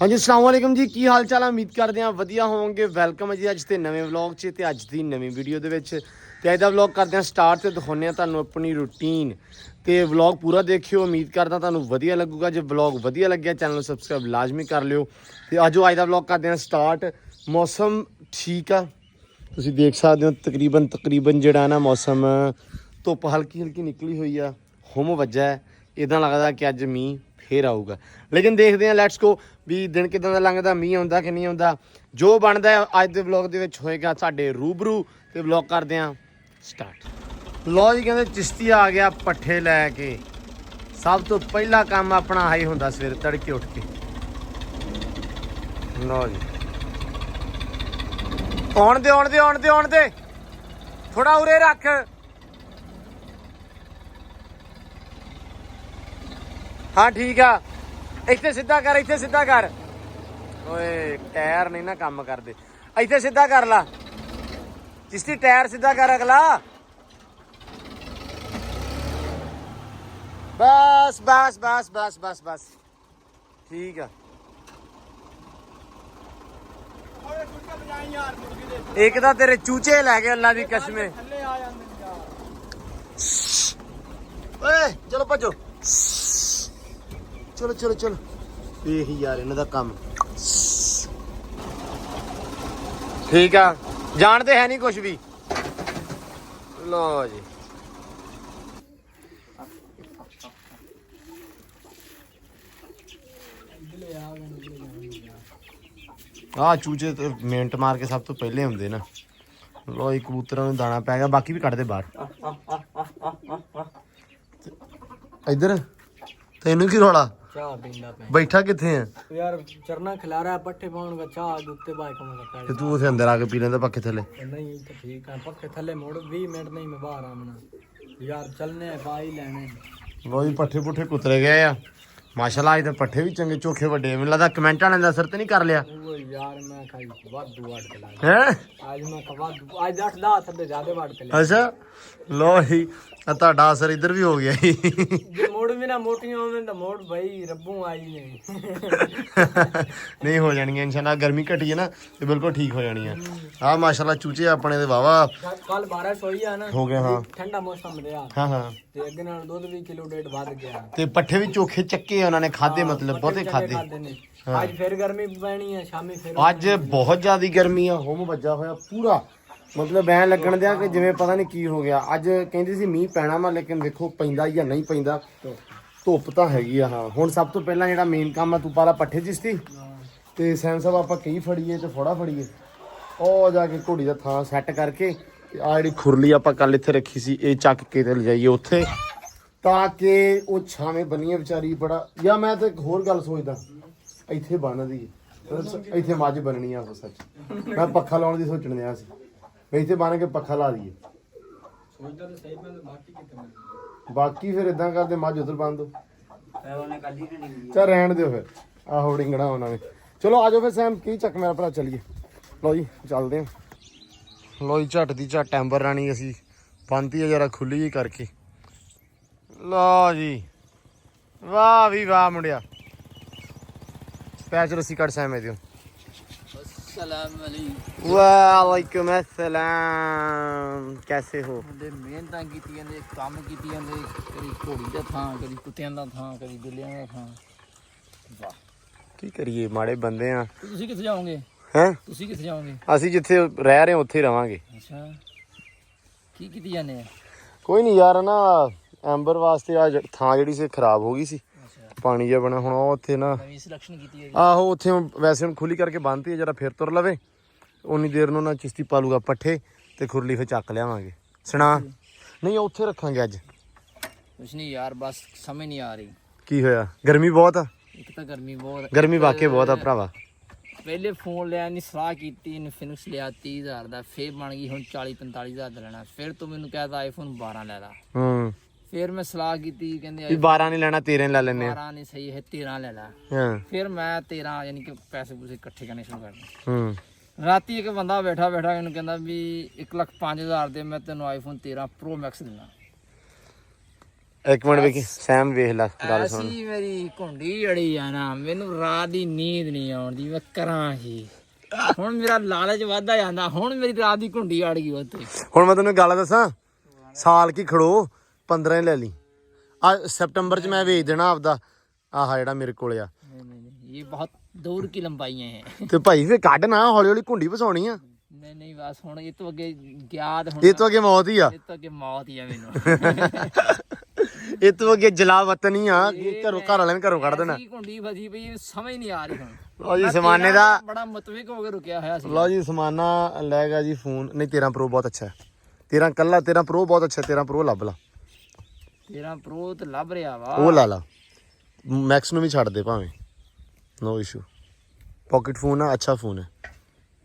ਹਾਂਜੀ, ਅਸਲਾਮ ਵਾਲੇਕਮ ਜੀ। ਕੀ ਹਾਲ ਚਾਲ ਆ? ਉਮੀਦ ਕਰਦੇ ਆ ਵਧੀਆ ਹੋਵੋਗੇ। ਵੈਲਕਮ ਹੈ ਜੀ ਅੱਜ ਤੇ ਨਵੇਂ ਵਲੌਗ 'ਚ ਤੇ ਅੱਜ ਦੀ ਨਵੀਂ ਵੀਡੀਓ ਦੇ ਵਿੱਚ। ਤੇ ਅੱਜ ਦਾ ਵਲੌਗ ਕਰਦੇ ਆ ਸਟਾਰਟ ਤੇ ਦਿਖਾਉਂਦੇ ਆ ਤੁਹਾਨੂੰ ਆਪਣੀ ਰੂਟੀਨ। ਤੇ ਵਲੌਗ ਪੂਰਾ ਦੇਖਿਓ। ਉਮੀਦ ਕਰਦਾ ਤੁਹਾਨੂੰ ਵਧੀਆ ਲੱਗੂਗਾ। ਜੇ ਵਲੌਗ ਵਧੀਆ ਲੱਗਿਆ, ਚੈਨਲ ਨੂੰ ਸਬਸਕ੍ਰਾਈਬ ਲਾਜ਼ਮੀ ਕਰ ਲਿਓ। ਤੇ ਆਜੋ ਅੱਜ ਦਾ ਵਲੌਗ ਕਰਦੇ ਆ ਸਟਾਰਟ। ਮੌਸਮ ਠੀਕ ਆ? ਤੁਸੀਂ ਦੇਖ ਸਕਦੇ ਹੋ ਤਕਰੀਬਨ ਤਕਰੀਬਨ ਜਿਹੜਾ ਨਾ ਮੌਸਮ, ਧੁੱਪ ਹਲਕੀ ਹਲਕੀ ਨਿਕਲੀ ਹੋਈ ਆ। ਹੁਮ ਵੱਜਾ ਹੈ ਇਦਾਂ ਲੱਗਦਾ ਕਿ ਅੱਜ ਮੀਂਹ ਫੇਰ ਆਊਗਾ। ਲੇਕਿਨ ਦੇਖਦੇ ਹਾਂ ਲੈਟਸ ਗੋ ਵੀ ਦਿਨ ਕਿਦਾਂ ਦਾ ਲੰਘਦਾ, ਮੀਂਹ ਆਉਂਦਾ ਕਿ ਨਹੀਂ ਆਉਂਦਾ, ਜੋ ਬਣਦਾ ਹੈ ਅੱਜ ਦੇ ਵਲੌਗ ਦੇ ਵਿੱਚ ਹੋਏਗਾ ਸਾਡੇ ਰੂਬਰੂ ਤੇ ਵਲੌਗ ਕਰਦੇ ਹਾਂ ਸਟਾਰਟ ਲੋ ਜੀ, ਕਹਿੰਦੇ ਚਿਸ਼ਤੀ ਆ ਗਿਆ ਪੱਠੇ ਲੈ ਕੇ। ਸਭ ਤੋਂ ਪਹਿਲਾ ਕੰਮ ਆਪਣਾ ਆਹੀ ਹੁੰਦਾ ਸਵੇਰ ਤੜਕੇ ਉੱਠ ਕੇ। ਲੋ ਜੀ। ਆਉਣ ਦੇ ਆਉਣ ਦੇ ਆਉਣ ਦੇ ਆਉਣ ਦੇ। ਥੋੜਾ ਉਰੇ ਰੱਖ। ਹਾਂ, ਠੀਕ ਆ। ਇੱਥੇ ਸਿੱਧਾ ਕਰ ਇੱਥੇ ਸਿੱਧਾ ਕਰ। ਓਏ ਟਾਇਰ ਨਹੀਂ ਨਾ ਕੰਮ ਕਰਦੇ। ਇੱਥੇ ਸਿੱਧਾ ਕਰ ਲਾ। ਜਿਸਤੀ ਟਾਇਰ ਸਿੱਧਾ ਕਰ ਅਗਲਾ। ਬਸ ਬਸ ਬਸ ਬਸ ਬਸ ਬਸ। ਠੀਕ ਆ। ਇੱਕ ਤਾਂ ਤੇਰੇ ਚੂਚੇ ਲੈ ਗਏ ਅੱਲਾ ਦੀ ਕਸਮੇ। ਓਏ ਚਲੋ ਭੱਜੋ। ਚਲੋ ਚਲੋ ਚਲੋ। ਵੇਖ ਯਾਰ ਇਹਨਾਂ ਦਾ ਕੰਮ। ਠੀਕ ਆ। ਜਾਣਦੇ ਹੈ ਨਹੀਂ ਕੁਝ ਵੀ। ਲੋ ਜੀ। ਆ ਚੂਚੇ ਤੇ ਮਿੰਟ ਮਾਰ ਕੇ ਸਭ ਤੋਂ ਪਹਿਲੇ ਹੁੰਦੇ ਨਾ। ਲੋ ਇਹ ਕਬੂਤਰਾਂ ਨੂੰ ਦਾਣਾ ਪੈ ਗਿਆ ਬਾਕੀ ਵੀ ਕੱਢਦੇ ਬਾਹਰ। ਇੱਧਰ ਤੈਨੂੰ ਕੀ ਰੋਲਾ? ਚਾਹ ਪੀਂਦਾ ਬੈਠਾ ਕਿੱਥੇ ਆ? ਯਾਰ ਚਰਨਾ ਖਿਲਾ ਰਿਹਾ ਪੱਠੇ ਪਾਉਣਗਾ ਚਾਹ ਦੇ ਉੱਤੇ ਬਾਈ ਕਮ ਤੇ ਤੂੰ ਉਥੇ ਅੰਦਰ ਆ ਕੇ ਪੀ ਲੈਂਦਾ ਪੱਖੇ ਥੱਲੇ? ਨਹੀਂ ਤਾਂ ਠੀਕ ਆ ਪੱਖੇ ਥੱਲੇ ਮੋੜ 20 ਮਿੰਟ ਨਹੀਂ ਮੈਂ ਬਾਹਰ ਆਉਣਾ। ਯਾਰ ਚੱਲਨੇ ਬਾਈ ਲੈਣੇ। ਲੋ ਜੀ ਪੱਠੇ ਪੁੱਠੇ ਕੁਤਰੇ ਗਏ ਆ। ਮਾਸ਼ਾਅੱਲਾ ਅੱਜ ਤਾਂ ਪੱਠੇ ਵੀ ਚੰਗੇ ਚੋਖੇ ਵੱਡੇ ਮੈਨੂੰ ਲੱਗਦਾ ਕਮੈਂਟ ਵਾਲਿਆਂ ਦਾ ਅਸਰ ਤੇ ਨਹੀਂ ਕਰ ਲਿਆ। ਉਹ ਯਾਰ ਮੈਂ ਖਾਈ ਵਾਧੂ ਵਾਟ ਕੇ ਲਾ ਹੈ? ਅੱਜ ਮੈਂ ਕਹਾ ਵਾਧੂ ਅੱਜ 8 10 ਥੱਲੇ ਜ਼ਿਆਦਾ ਵਾਟ ਕੇ ਲਾ ਅੱਛਾ। ਲੋ ਜੀ ਤੁਹਾਡਾ ਅਸਰ ਇੱਧਰ ਵੀ ਹੋ ਗਿਆ ਜੀ। ਮੋੜ ਵੀ ਨਾ ਮੋਟੀਆਂ ਹੋਵੇਂ ਤਾਂ ਮੋੜ ਭਾਈ ਰੱਬੂ ਆਈ ਨੇ। ਨਹੀਂ ਹੋ ਜਾਣੀਆਂ ਇਨਸ਼ਾਅੱਲਾ ਗਰਮੀ ਘਟੀ ਹੈ ਨਾ ਤੇ ਬਿਲਕੁਲ ਠੀਕ ਹੋ ਜਾਣੀਆਂ। ਆ ਮਾਸ਼ਾਅੱਲਾ ਚੂਚੇ ਆਪਣੇ ਦੇ ਵਾਵਾ ਕੱਲ 12 ਸੋਈ ਆ ਨਾ ਹੋ ਗਏ ਹਾਂ। ਠੰਡਾ ਮੌਸਮ ਰਿਹਾ। ਹਾਂ ਹਾਂ। ਤੇ ਅੱਗੇ ਨਾਲ ਦੁੱਧ ਵੀ ਕਿਲੋ ਡੇਢ ਵੱਧ ਗਿਆ। ਤੇ ਪੱਠੇ ਵੀ ਚੋਖੇ ਚੱਕੇ ਉਹਨਾਂ ਨੇ ਖਾਦੇ ਮਤਲਬ ਬਹੁਤੇ ਖਾਦੇ ਅੱਜ ਫਿਰ ਗਰਮੀ ਪੈਣੀ ਹੈ ਸ਼ਾਮੀ ਫਿਰ ਅੱਜ ਬਹੁਤ ਜ਼ਿਆਦੀ ਗਰਮੀ ਆ ਹੁਮ ਵੱਜਾ ਹੋਇਆ ਪੂਰਾ। ਮਤਲਬ ਐਂ ਲੱਗਣ ਦਿਆ ਕਿ ਜਿਵੇਂ ਪਤਾ ਨਹੀਂ ਕੀ ਹੋ ਗਿਆ। ਅੱਜ ਕਹਿੰਦੇ ਸੀ ਮੀਂਹ ਪੈਣਾ ਵਾ, ਲੇਕਿਨ ਦੇਖੋ ਪੈਂਦਾ ਜਾਂ ਨਹੀਂ ਪੈਂਦਾ। ਧੁੱਪ ਤਾਂ ਹੈਗੀ ਆ, ਹਾਂ। ਹੁਣ ਸਭ ਤੋਂ ਪਹਿਲਾਂ ਜਿਹੜਾ ਮੇਨ ਕੰਮ ਆ ਤੂੰ ਪਾਲਾ ਪੱਠੇ ਜਿਸਤੀ ਤੇ ਸੈਮ ਸਾਹਿਬ ਆਪਾਂ ਕਈ ਫੜੀਏ ਤੇ ਫੋੜਾ ਫੜੀਏ। ਉਹ ਜਾ ਕੇ ਘੋੜੀ ਦਾ ਥਾਂ ਸੈੱਟ ਕਰਕੇ ਤੇ ਆ ਜਿਹੜੀ ਖੁਰਲੀ ਆਪਾਂ ਕੱਲ ਇੱਥੇ ਰੱਖੀ ਸੀ, ਇਹ ਚੱਕ ਕੇ ਤੇ ਲਿਜਾਈਏ ਉੱਥੇ। ਤਾਂ ਕਿ ਉਹ ਛਾਵੇਂ ਬਣੀਏ ਵਿਚਾਰੀ ਬੜਾ। ਜਾਂ ਮੈਂ ਤਾਂ ਇੱਕ ਹੋਰ ਗੱਲ ਸੋਚਦਾ, ਇੱਥੇ ਬਣਦੀ ਇੱਥੇ ਮੱਝ ਬਣਨੀ ਆ ਉਹ ਸੱਚ। ਮੈਂ ਪੱਖਾ ਲਾਉਣ ਦੀ ਸੋਚਣ ਦਿਆ ਸੀ। ਵੀ ਇੱਥੇ ਬਣ ਕੇ ਪੱਖਾ ਲਾ ਦਈਏ। ਸੋਚਦਾ ਤਾਂ ਸਹੀ ਮੈਂ ਬਾਕੀ ਫਿਰ ਇਦਾਂ ਕਰਦੇ ਮੱਝ ਉਧਰ ਬੰਨ ਦੋ। ਉਹਨੇ ਕੱਢੀ ਨਹੀਂ ਚਾ ਰਹਿਣ ਦਿਓ ਫਿਰ। ਆ ਹੋੜਿੰਗਣਾ ਉਹਨਾਂ ਨੇ। ਚਲੋ ਆਜੋ ਫਿਰ ਸੈਮ ਕੀ ਚੱਕ ਮੇਰਾ ਭਰਾ ਚੱਲੀਏ। ਲਓ ਜੀ ਚੱਲਦੇ ਆ ਲਓ ਜੀ ਝੱਟ ਦੀ ਝੱਟ ਟੈਂਬਰ ਰਾਣੀ ਅਸੀਂ ਬੰਨਤੀ ਆ ਜਰਾ ਖੁੱਲੀ ਜੀ ਕਰਕੇ। ਲਓ ਜੀ। ਵਾਹ ਵੀ ਵਾਹ ਮੁੰਡਿਆ। ਪੈਚ ਰੱਸੀ ਕੱਢ ਸੈਮ ਇਹਦੇ ਅਲੈਕੁਮ ਵਾਲੇਕੁਮ ਅਸਲਾਮ ਕੈਸੇ ਹੋ ਦੇ ਮਿਹਨਤਾਂ ਕੀਤੀਆਂ ਨੇ ਕੰਮ ਕੀਤੀਆਂ ਨੇ ਕਦੀ ਘੋੜੀ ਦਾ ਥਾਂ ਕਦੀ ਕੁੱਤਿਆਂ ਦਾ ਥਾਂ ਕਦੀ ਬਿੱਲਿਆਂ ਦਾ ਥਾਂ ਵਾਹ ਕੀ ਕਰੀਏ ਮਾੜੇ ਬੰਦੇ ਆ ਤੁਸੀਂ ਕਿੱਥੇ ਜਾਓਗੇ ਹੈ ਤੁਸੀਂ ਕਿੱਥੇ ਜਾਓਗੇ ਅਸੀਂ ਜਿੱਥੇ ਰਹਿ ਰਹੇ ਹਾਂ ਉੱਥੇ ਹੀ ਰਵਾਂਗੇ ਅੱਛਾ ਕੀ ਕੀਤੀ ਜਾਂਦੇ ਆ ਕੋਈ ਨਹੀਂ ਯਾਰ ਨਾ ਐਂਬਰ ਵਾਸਤੇ ਆ ਥਾਂ ਜਿਹੜੀ ਸੀ ਖਰਾਬ ਹੋ ਗਈ ਸੀ ਪਾਣੀ ਜਿਹਾ ਬਣਾ ਹੁਣ ਉਹ ਉੱਥੇ ਨਾ ਨਵੀਂ ਸਿਲੈਕਸ਼ਨ ਕੀਤੀ ਹੈ ਆਹੋ ਉੱਥੇ ਵੈਸੇ ਹੁਣ ਖੁੱਲੀ ਕਰਕੇ ਬੰਨਤੀ ਹੈ ਜਰਾ ਫਿਰ ਤੁਰ ਲਵੇ। ਉਨੀ ਦੇਰ ਨੂੰ ਨਾ ਚਿਸ਼ਤੀ ਪਾਲੂਗਾ ਪੱਠੇ ਤੇ ਖੁਰਲੀ ਫਿਰ ਚੱਕ ਲਿਆਵਾਂਗੇ। ਸੁਣਾ? ਨਹੀਂ ਉੱਥੇ ਰੱਖਾਂਗੇ ਅੱਜ। ਕੁਛ ਨਹੀਂ ਯਾਰ ਬਸ ਸਮਝ ਨਹੀਂ ਆ ਰਹੀ। ਕੀ ਹੋਇਆ? ਗਰਮੀ ਬਹੁਤ ਆ? ਇੱਕ ਤਾਂ ਗਰਮੀ ਬਹੁਤ ਗਰਮੀ ਵਾਕਈ ਬਹੁਤ ਆ ਭਰਾਵਾ। ਪਹਿਲੇ ਫੋਨ ਲਿਆ ਨਹੀਂ ਸਲਾਹ ਕੀਤੀ ਇਨਫਿਨਿਕਸ ਲਿਆ 30000 ਦਾ ਫੇਰ ਬਣ ਗਈ ਹੁਣ 40 45000 ਦਾ ਲੈਣਾ। ਫਿਰ ਤੂੰ ਮੈਨੂੰ ਕਹਿਦਾ ਆਈਫੋਨ 12 ਲੈ ਲਾ। ਹੂੰ। ਫਿਰ ਮੈਂ ਸਲਾਹ ਕੀਤੀ ਕਹਿੰਦੇ ਵੀ 12 ਨਹੀਂ ਲੈਣਾ 13 ਲੈ ਲੈਨੇ ਆ। 12 ਨਹੀਂ ਸਹੀ ਹੈ 13 ਲੈ ਲਾ। ਹਾਂ। ਫਿਰ ਮੈਂ 13 ਯਾਨੀ ਕਿ ਪੈਸੇ ਪੂਸੇ ਇਕੱਠੇ ਕਰਨੇ ਸ਼ੁਰੂ ਕਰ ਦਿੱਤੇ। ਹੂੰ। ਰਾਤੀ ਇੱਕ ਬੰਦਾ ਬੈਠਾ ਬੈਠਾ ਇਹਨੂੰ ਕਹਿੰਦਾ ਵੀ 1 ਲੱਖ 5000 ਦੇ ਮੈਂ ਤੈਨੂੰ ਆਈਫੋਨ 13 ਪ੍ਰੋ ਮੈਕਸ ਦਿੰਦਾ। ਇੱਕ ਮਿੰਟ ਵੇਖੀ ਸੈਮ ਵੇਖ ਲੈ ਗੱਲ ਸੁਣ। ਐਸੀ ਮੇਰੀ ਘੁੰਡੀ ਜੜੀ ਆ ਨਾ ਮੈਨੂੰ ਰਾਤ ਦੀ ਨੀਂਦ ਨਹੀਂ ਆਉਂਦੀ ਮੈਂ ਕਰਾਂ ਕੀ? ਹੁਣ ਮੇਰਾ ਲਾਲਚ ਵੱਧਦਾ ਜਾਂਦਾ ਹੁਣ ਮੇਰੀ ਰਾਤ ਦੀ ਘੁੰਡੀ ਅੜ ਗਈ ਉੱਥੇ। ਹੁਣ ਮੈਂ ਤੈਨੂੰ ਗੱਲ ਦੱਸਾਂ ਸਾਲ ਕੀ ਖੜੋ 15 ਹੀ ਲੈ ਲਈ ਆ ਸਤੰਬਰ ਚ ਮੈਂ ਵੇਚ ਦੇਣਾ ਆਪਦਾ ਆਹ ਜਿਹੜਾ ਮੇਰੇ ਕੋਲ ਆ नहीं नहीं नहीं ये बहुत दूर की लंबाइयां हैं ਤੇ ਭਾਈ ਫੇ ਕੱਢ ਨਾ ਹੌਲੀ ਹੌਲੀ ਘੁੰਡੀ ਫਸਾਉਣੀ ਆ नहीं नहीं बस ਹੁਣ ਇਹ ਤੋਂ ਅੱਗੇ ਗਿਆ ਤੇ ਹੁਣ ਇਹ ਤੋਂ ਅੱਗੇ ਮੌਤ ਹੀ ਆ ਇਹ ਤੋਂ ਅੱਗੇ ਮੌਤ ਹੀ ਆ ਮੈਨੂੰ ਇਹ ਤੋਂ ਅੱਗੇ ਜਲਾ ਵਤਨ ਹੀ ਆ ਕਿ ਘਰੋਂ ਘਰ ਵਾਲਿਆਂ ਨੇ ਘਰੋਂ ਕੱਢ ਦੇਣਾ ਐਸੀ ਘੁੰਡੀ ਫਸੀ ਪਈ ਇਹ ਸਮਝ ਨਹੀਂ ਆ ਰਹੀ ਹੁਣ ਲਓ ਜੀ ਮੈਂ ਸਮਾਨੇ ਤੇਰਾ ਦਾ ਬੜਾ ਮਤਵਿਕ ਹੋ ਕੇ ਰੁਕਿਆ ਹੋਇਆ ਸੀ ਲਓ ਜੀ ਸਮਾਨਾ ਲੈ ਗਿਆ ਜੀ ਫੋਨ ਨਹੀਂ 13 ਪ੍ਰੋ ਬਹੁਤ ਅੱਛਾ ਹੈ 13 ਕੱਲਾ 13 ਪ੍ਰੋ ਬਹੁਤ ਅੱਛਾ 13 ਪ੍ਰੋ ਲੱਭ ਲਾ ਤੇਰਾ ਪ੍ਰੋ ਤੇ ਲੱਭ ਰਿਹਾ ਵਾ। ਉਹ ਲਾ ਲਾ। ਮੈਕਸ ਨੂੰ ਵੀ ਛੱਡ ਦੇ ਭਾਵੇਂ। ਨੋ ਇਸ਼ੂ ਪਾਕਟ ਫੋਨ ਆ ਅੱਛਾ ਫੋਨ ਹੈ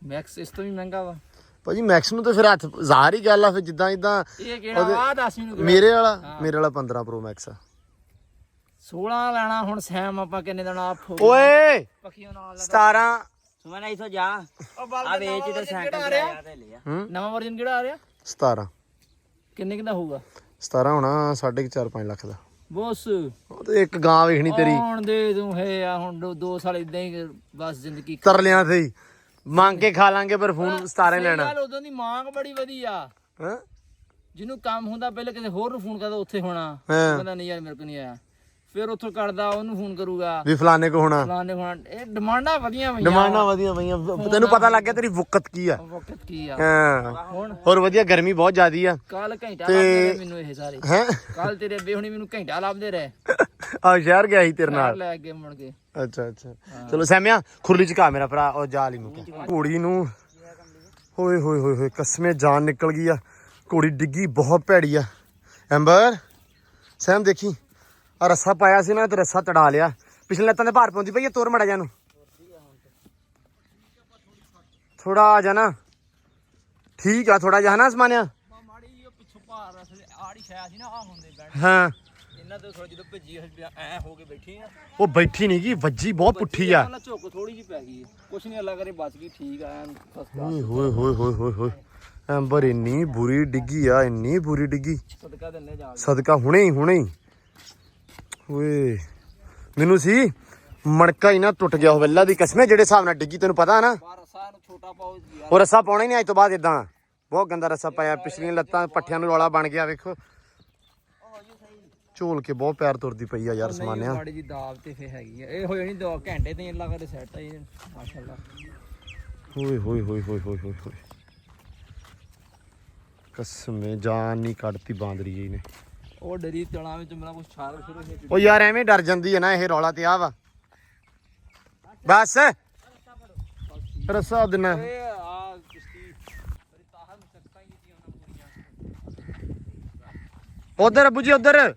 ਮੈਕਸ ਇਸ ਤੋਂ ਵੀ ਮਹਿੰਗਾ ਵਾ। ਭਾਜੀ ਮੈਕਸ ਨੂੰ ਤਾਂ ਫਿਰ ਹੱਥ ਜ਼ਾਹਰ ਹੀ ਗੱਲ ਆ ਫਿਰ ਜਿੱਦਾਂ ਇਦਾਂ ਇਹ ਕਿਹੜਾ ਵਾ ਦੱਸ ਮੈਨੂੰ ਕਿਹੜਾ। ਮੇਰੇ ਵਾਲਾ ਮੇਰੇ ਵਾਲਾ 15 ਪ੍ਰੋ ਮੈਕਸ ਆ। 16 ਲੈਣਾ ਹੁਣ ਸੈਮ ਆਪਾਂ ਕਿੰਨੇ ਦੇਣਾ ਆਪ ਓਏ! ਪੱਖੀਆਂ ਨਾਲ 17 ਸੁਮਨ ਇਥੋਂ ਜਾ। ਉਹ ਆ ਵੇਚ ਤੇ ਸਾਈਕਲ ਤੇ ਲਿਆ ਹੂੰ? ਨਵਾਂ ਵਰਜਨ ਕਿਹੜਾ ਆ ਰਿਹਾ? 17 ਕਿੰਨੇ ਕਿੰਦਾ ਹੋਊਗਾ? 17 ਹੋਣਾ 4.5 5 ਲੱਖ ਦਾ। ਬੋਸ। ਉਹ ਤੇ ਇੱਕ ਗਾਂ ਵੇਖਣੀ ਤੇਰੀ। ਹੁਣ ਦੇ ਤੂੰ ਹੈ ਆ ਹੁਣ ਦੋ- ਦੋ ਸਾਲ ਇਦਾਂ ਹੀ ਬਸ ਜ਼ਿੰਦਗੀ ਤਰਲਿਆਂ ਤੇ ਹੀ ਮੰਗ ਕੇ ਖਾ ਲਾਂਗੇ ਪਰ ਫੋਨ 17 ਲੈਣਾ। ਗੱਲ ਉਦੋਂ ਦੀ ਮੰਗ ਬੜੀ ਵਧੀਆ। ਹਾਂ? ਜਿਹਨੂੰ ਕੰਮ ਹੁੰਦਾ ਪਹਿਲੇ ਕਿਸੇ ਹੋਰ ਨੂੰ ਫੋਨ ਕਰਦਾ ਉੱਥੇ ਹੋਣਾ। ਹਾਂ। ਕਹਿੰਦਾ ਨਹੀਂ ਯਾਰ ਮੇਰੇ ਕੋਲ ਨਹੀਂ ਆਇਆ। ਫਿਰ ਉੱਥੋਂ ਕਰਦਾ ਉਹਨੂੰ ਫੋਨ ਕਰੂਗਾ। ਵੀ ਫਲਾਣੇ ਕੋ ਹੋਣਾ। ਫਲਾਣੇ ਹੋਣਾ। ਇਹ ਡਿਮਾਂਡਾਂ ਵਧੀਆਂ ਪਈਆਂ ਡਿਮਾਂਡਾਂ ਵਧੀਆ ਪਈਆਂ ਤੈਨੂੰ ਪਤਾ ਲੱਗ ਗਿਆ ਤੇਰੀ ਵਕਤ ਕੀ ਆ। ਵਕਤ ਕੀ ਆ। ਹਾਂ। ਹੁਣ? ਹੋਰ ਵਧੀਆ ਗਰਮੀ ਬਹੁਤ ਜ਼ਿਆਦੀ ਆ। ਕੱਲ ਘੰਟਾ ਰਹੇ ਮੈਨੂੰ ਇਹ ਸਾਰੇ। ਹੈ? ਕੱਲ ਤੇਰੇ ਅੱਬੇ ਹੁਣੀ ਮੈਨੂੰ ਘੰਟਾ ਲੱਭਦੇ ਰਹੇ। ਆ ਸ਼ਹਿਰ ਗਿਆ ਸੀ ਤੇਰੇ ਨਾਲ। ਲੈ ਕੇ ਮੁੜ ਕੇ। ਅੱਛਾ ਅੱਛਾ। ਚਲੋ ਸੈਮਿਆ ਖੁਰਲੀ ਚ ਘਾ ਮੇਰਾ ਭਰਾ ਉਹ ਜਾ ਲਈ ਮੁੱਕ। ਘੋੜੀ ਨੂੰ ਹੋਏ ਹੋਏ ਹੋਏ ਹੋਏ ਕਸਮੇ ਜਾਨ ਨਿਕਲ ਗਈ ਆ। ਘੋੜੀ ਡਿੱਗੀ ਬਹੁਤ ਭੈੜੀ ਆ। ਐਂਬਰ ਸੈਮ ਦੇਖੀ। ਆ ਰੱਸਾ ਪਾਇਆ ਸੀ ਨਾ ਤੇ ਰੱਸਾ ਤੜਾ ਲਿਆ। ਪਿਛਲੇ ਲੱਤਾਂ ਦੇ ਭਾਰ ਪਾਉਂਦੀ ਪਈ ਆ ਤੋਰ ਮੜਾ ਜਾ ਨੂੰ ਥੋੜਾ ਆ ਜਾ ਨਾ। ਠੀਕ ਆ ਥੋੜਾ ਜਿਹਾ ਨਾ ਸਮਾਨਿਆ ਮਾੜੀ ਉਹ ਪਿੱਛੋਂ ਭਾਰ ਰਸਲੇ ਆੜੀ ਛਾਇਆ ਸੀ ਨਾ ਆ ਹੁੰਦੇ ਬੈਠ। ਹਾਂ। ਇਹਨਾਂ ਤੋਂ ਥੋੜਾ ਜਦੋਂ ਭੱਜੀ ਐ ਹੋ ਕੇ ਬੈਠੀ ਆ। ਉਹ ਬੈਠੀ ਨਹੀਂ ਗਈ ਵੱਜੀ ਬਹੁਤ ਪੁੱਠੀ ਆ ਉਹਨਾਂ ਝੁੱਕ ਥੋੜੀ ਜਿਹੀ ਪੈ ਗਈ ਕੁਛ ਨਹੀਂ ਅੱਲਾ ਕਰੇ ਬਚ ਗਈ ਠੀਕ ਆ ਐਨ first class। ਓਏ ਹੋਏ ਹੋਏ ਹੋਏ ਹੋਏ ਹੋਏ। ਐਂਬਰ ਇੰਨੀ ਬੁਰੀ ਡਿੱਗੀ ਆ ਇੰਨੀ ਬੁਰੀ ਡਿੱਗੀ। ਸਦਕਾ ਦਿੰਨੇ ਜਾ ਸਦਕਾ ਹੁਣੇ ਹੀ ਹੁਣੇ ਹੀ। ਓਏ। ਮੈਨੂੰ ਸੀ ਮਣਕਾ ਹੀ ਨਾ ਟੁੱਟ ਗਿਆ ਹੋਵੇ ਅੱਲਾ ਦੀ ਕਸਮੇ ਜਿਹੜੇ ਹਿਸਾਬ ਨਾਲ ਡਿੱਗੀ ਤੈਨੂੰ ਪਤਾ ਨਾ। ਰਸਾ ਨੂੰ ਛੋਟਾ ਪਾਓ ਯਾਰ। ਉਹ ਰੱਸਾ ਪਾਉਣਾ ਹੀ ਨਹੀਂ ਅੱਜ ਤੋਂ ਬਾਅਦ ਇਦਾਂ ਬਹੁਤ ਗੰਦਾ ਰੱਸਾ ਪਾਇਆ ਪਿਛਲੀਆਂ ਲੱਤਾਂ ਪੱਠਿਆਂ ਨੂੰ ਰੌਲਾ ਬਣ ਗਿਆ ਵੇਖੋ। ਝੋਲ ਕੇ ਬਹੁਤ ਪੈਰ ਤੁਰਦੀ ਪਈ ਆ ਯਾਰ ਸਮਾਨਿਆ। ਮਾੜੀ ਜੀ ਦਾਬ ਤੇ ਫੇ ਹੈਗੀ ਆ। ਇਹ ਹੋ ਜਾਣੀ 2 ਘੰਟੇ ਤੇ ਅੱਲਾ ਕਰੇ ਸੈੱਟ ਆ ਇਹ ਮਾਸ਼ਾਅੱਲਾ। ਓਏ ਹੋਏ ਹੋਏ ਹੋਏ ਹੋਏ ਹੋਏ ਹੋਏ। ਕਸਮੇ ਜਾਨ ਨਹੀਂ ਕੱਢਤੀ ਬਾਂਦਰੀ ਜੀ ਨੇ। ਉਹ ਡਰੀ ਤਲਾਂ ਵਿੱਚ ਮੇਰਾ ਕੁਝ ਛਾਲ ਸ਼ੁਰੂ ਹੋ ਉਹ ਯਾਰ ਐਵੇਂ ਡਰ ਜਾਂਦੀ ਹੈ ਨਾ ਇਹ ਰੌਲਾ ਤੇ ਆ ਵਾ। ਬਸ। ਰਸਾ ਦੇਣਾ ਇਹ ਆ ਕਿਸ਼ਤੀ। ਤੇਰੀ ਤਾਹਰ ਮੁਸ਼ਕਲਾਂ ਹੀ ਕੀਤੀਆਂ ਉਹਨਾਂ ਪੂਰੀਆਂ ਉਧਰ ਅੱਬੂ ਜੀ ਉਧਰ।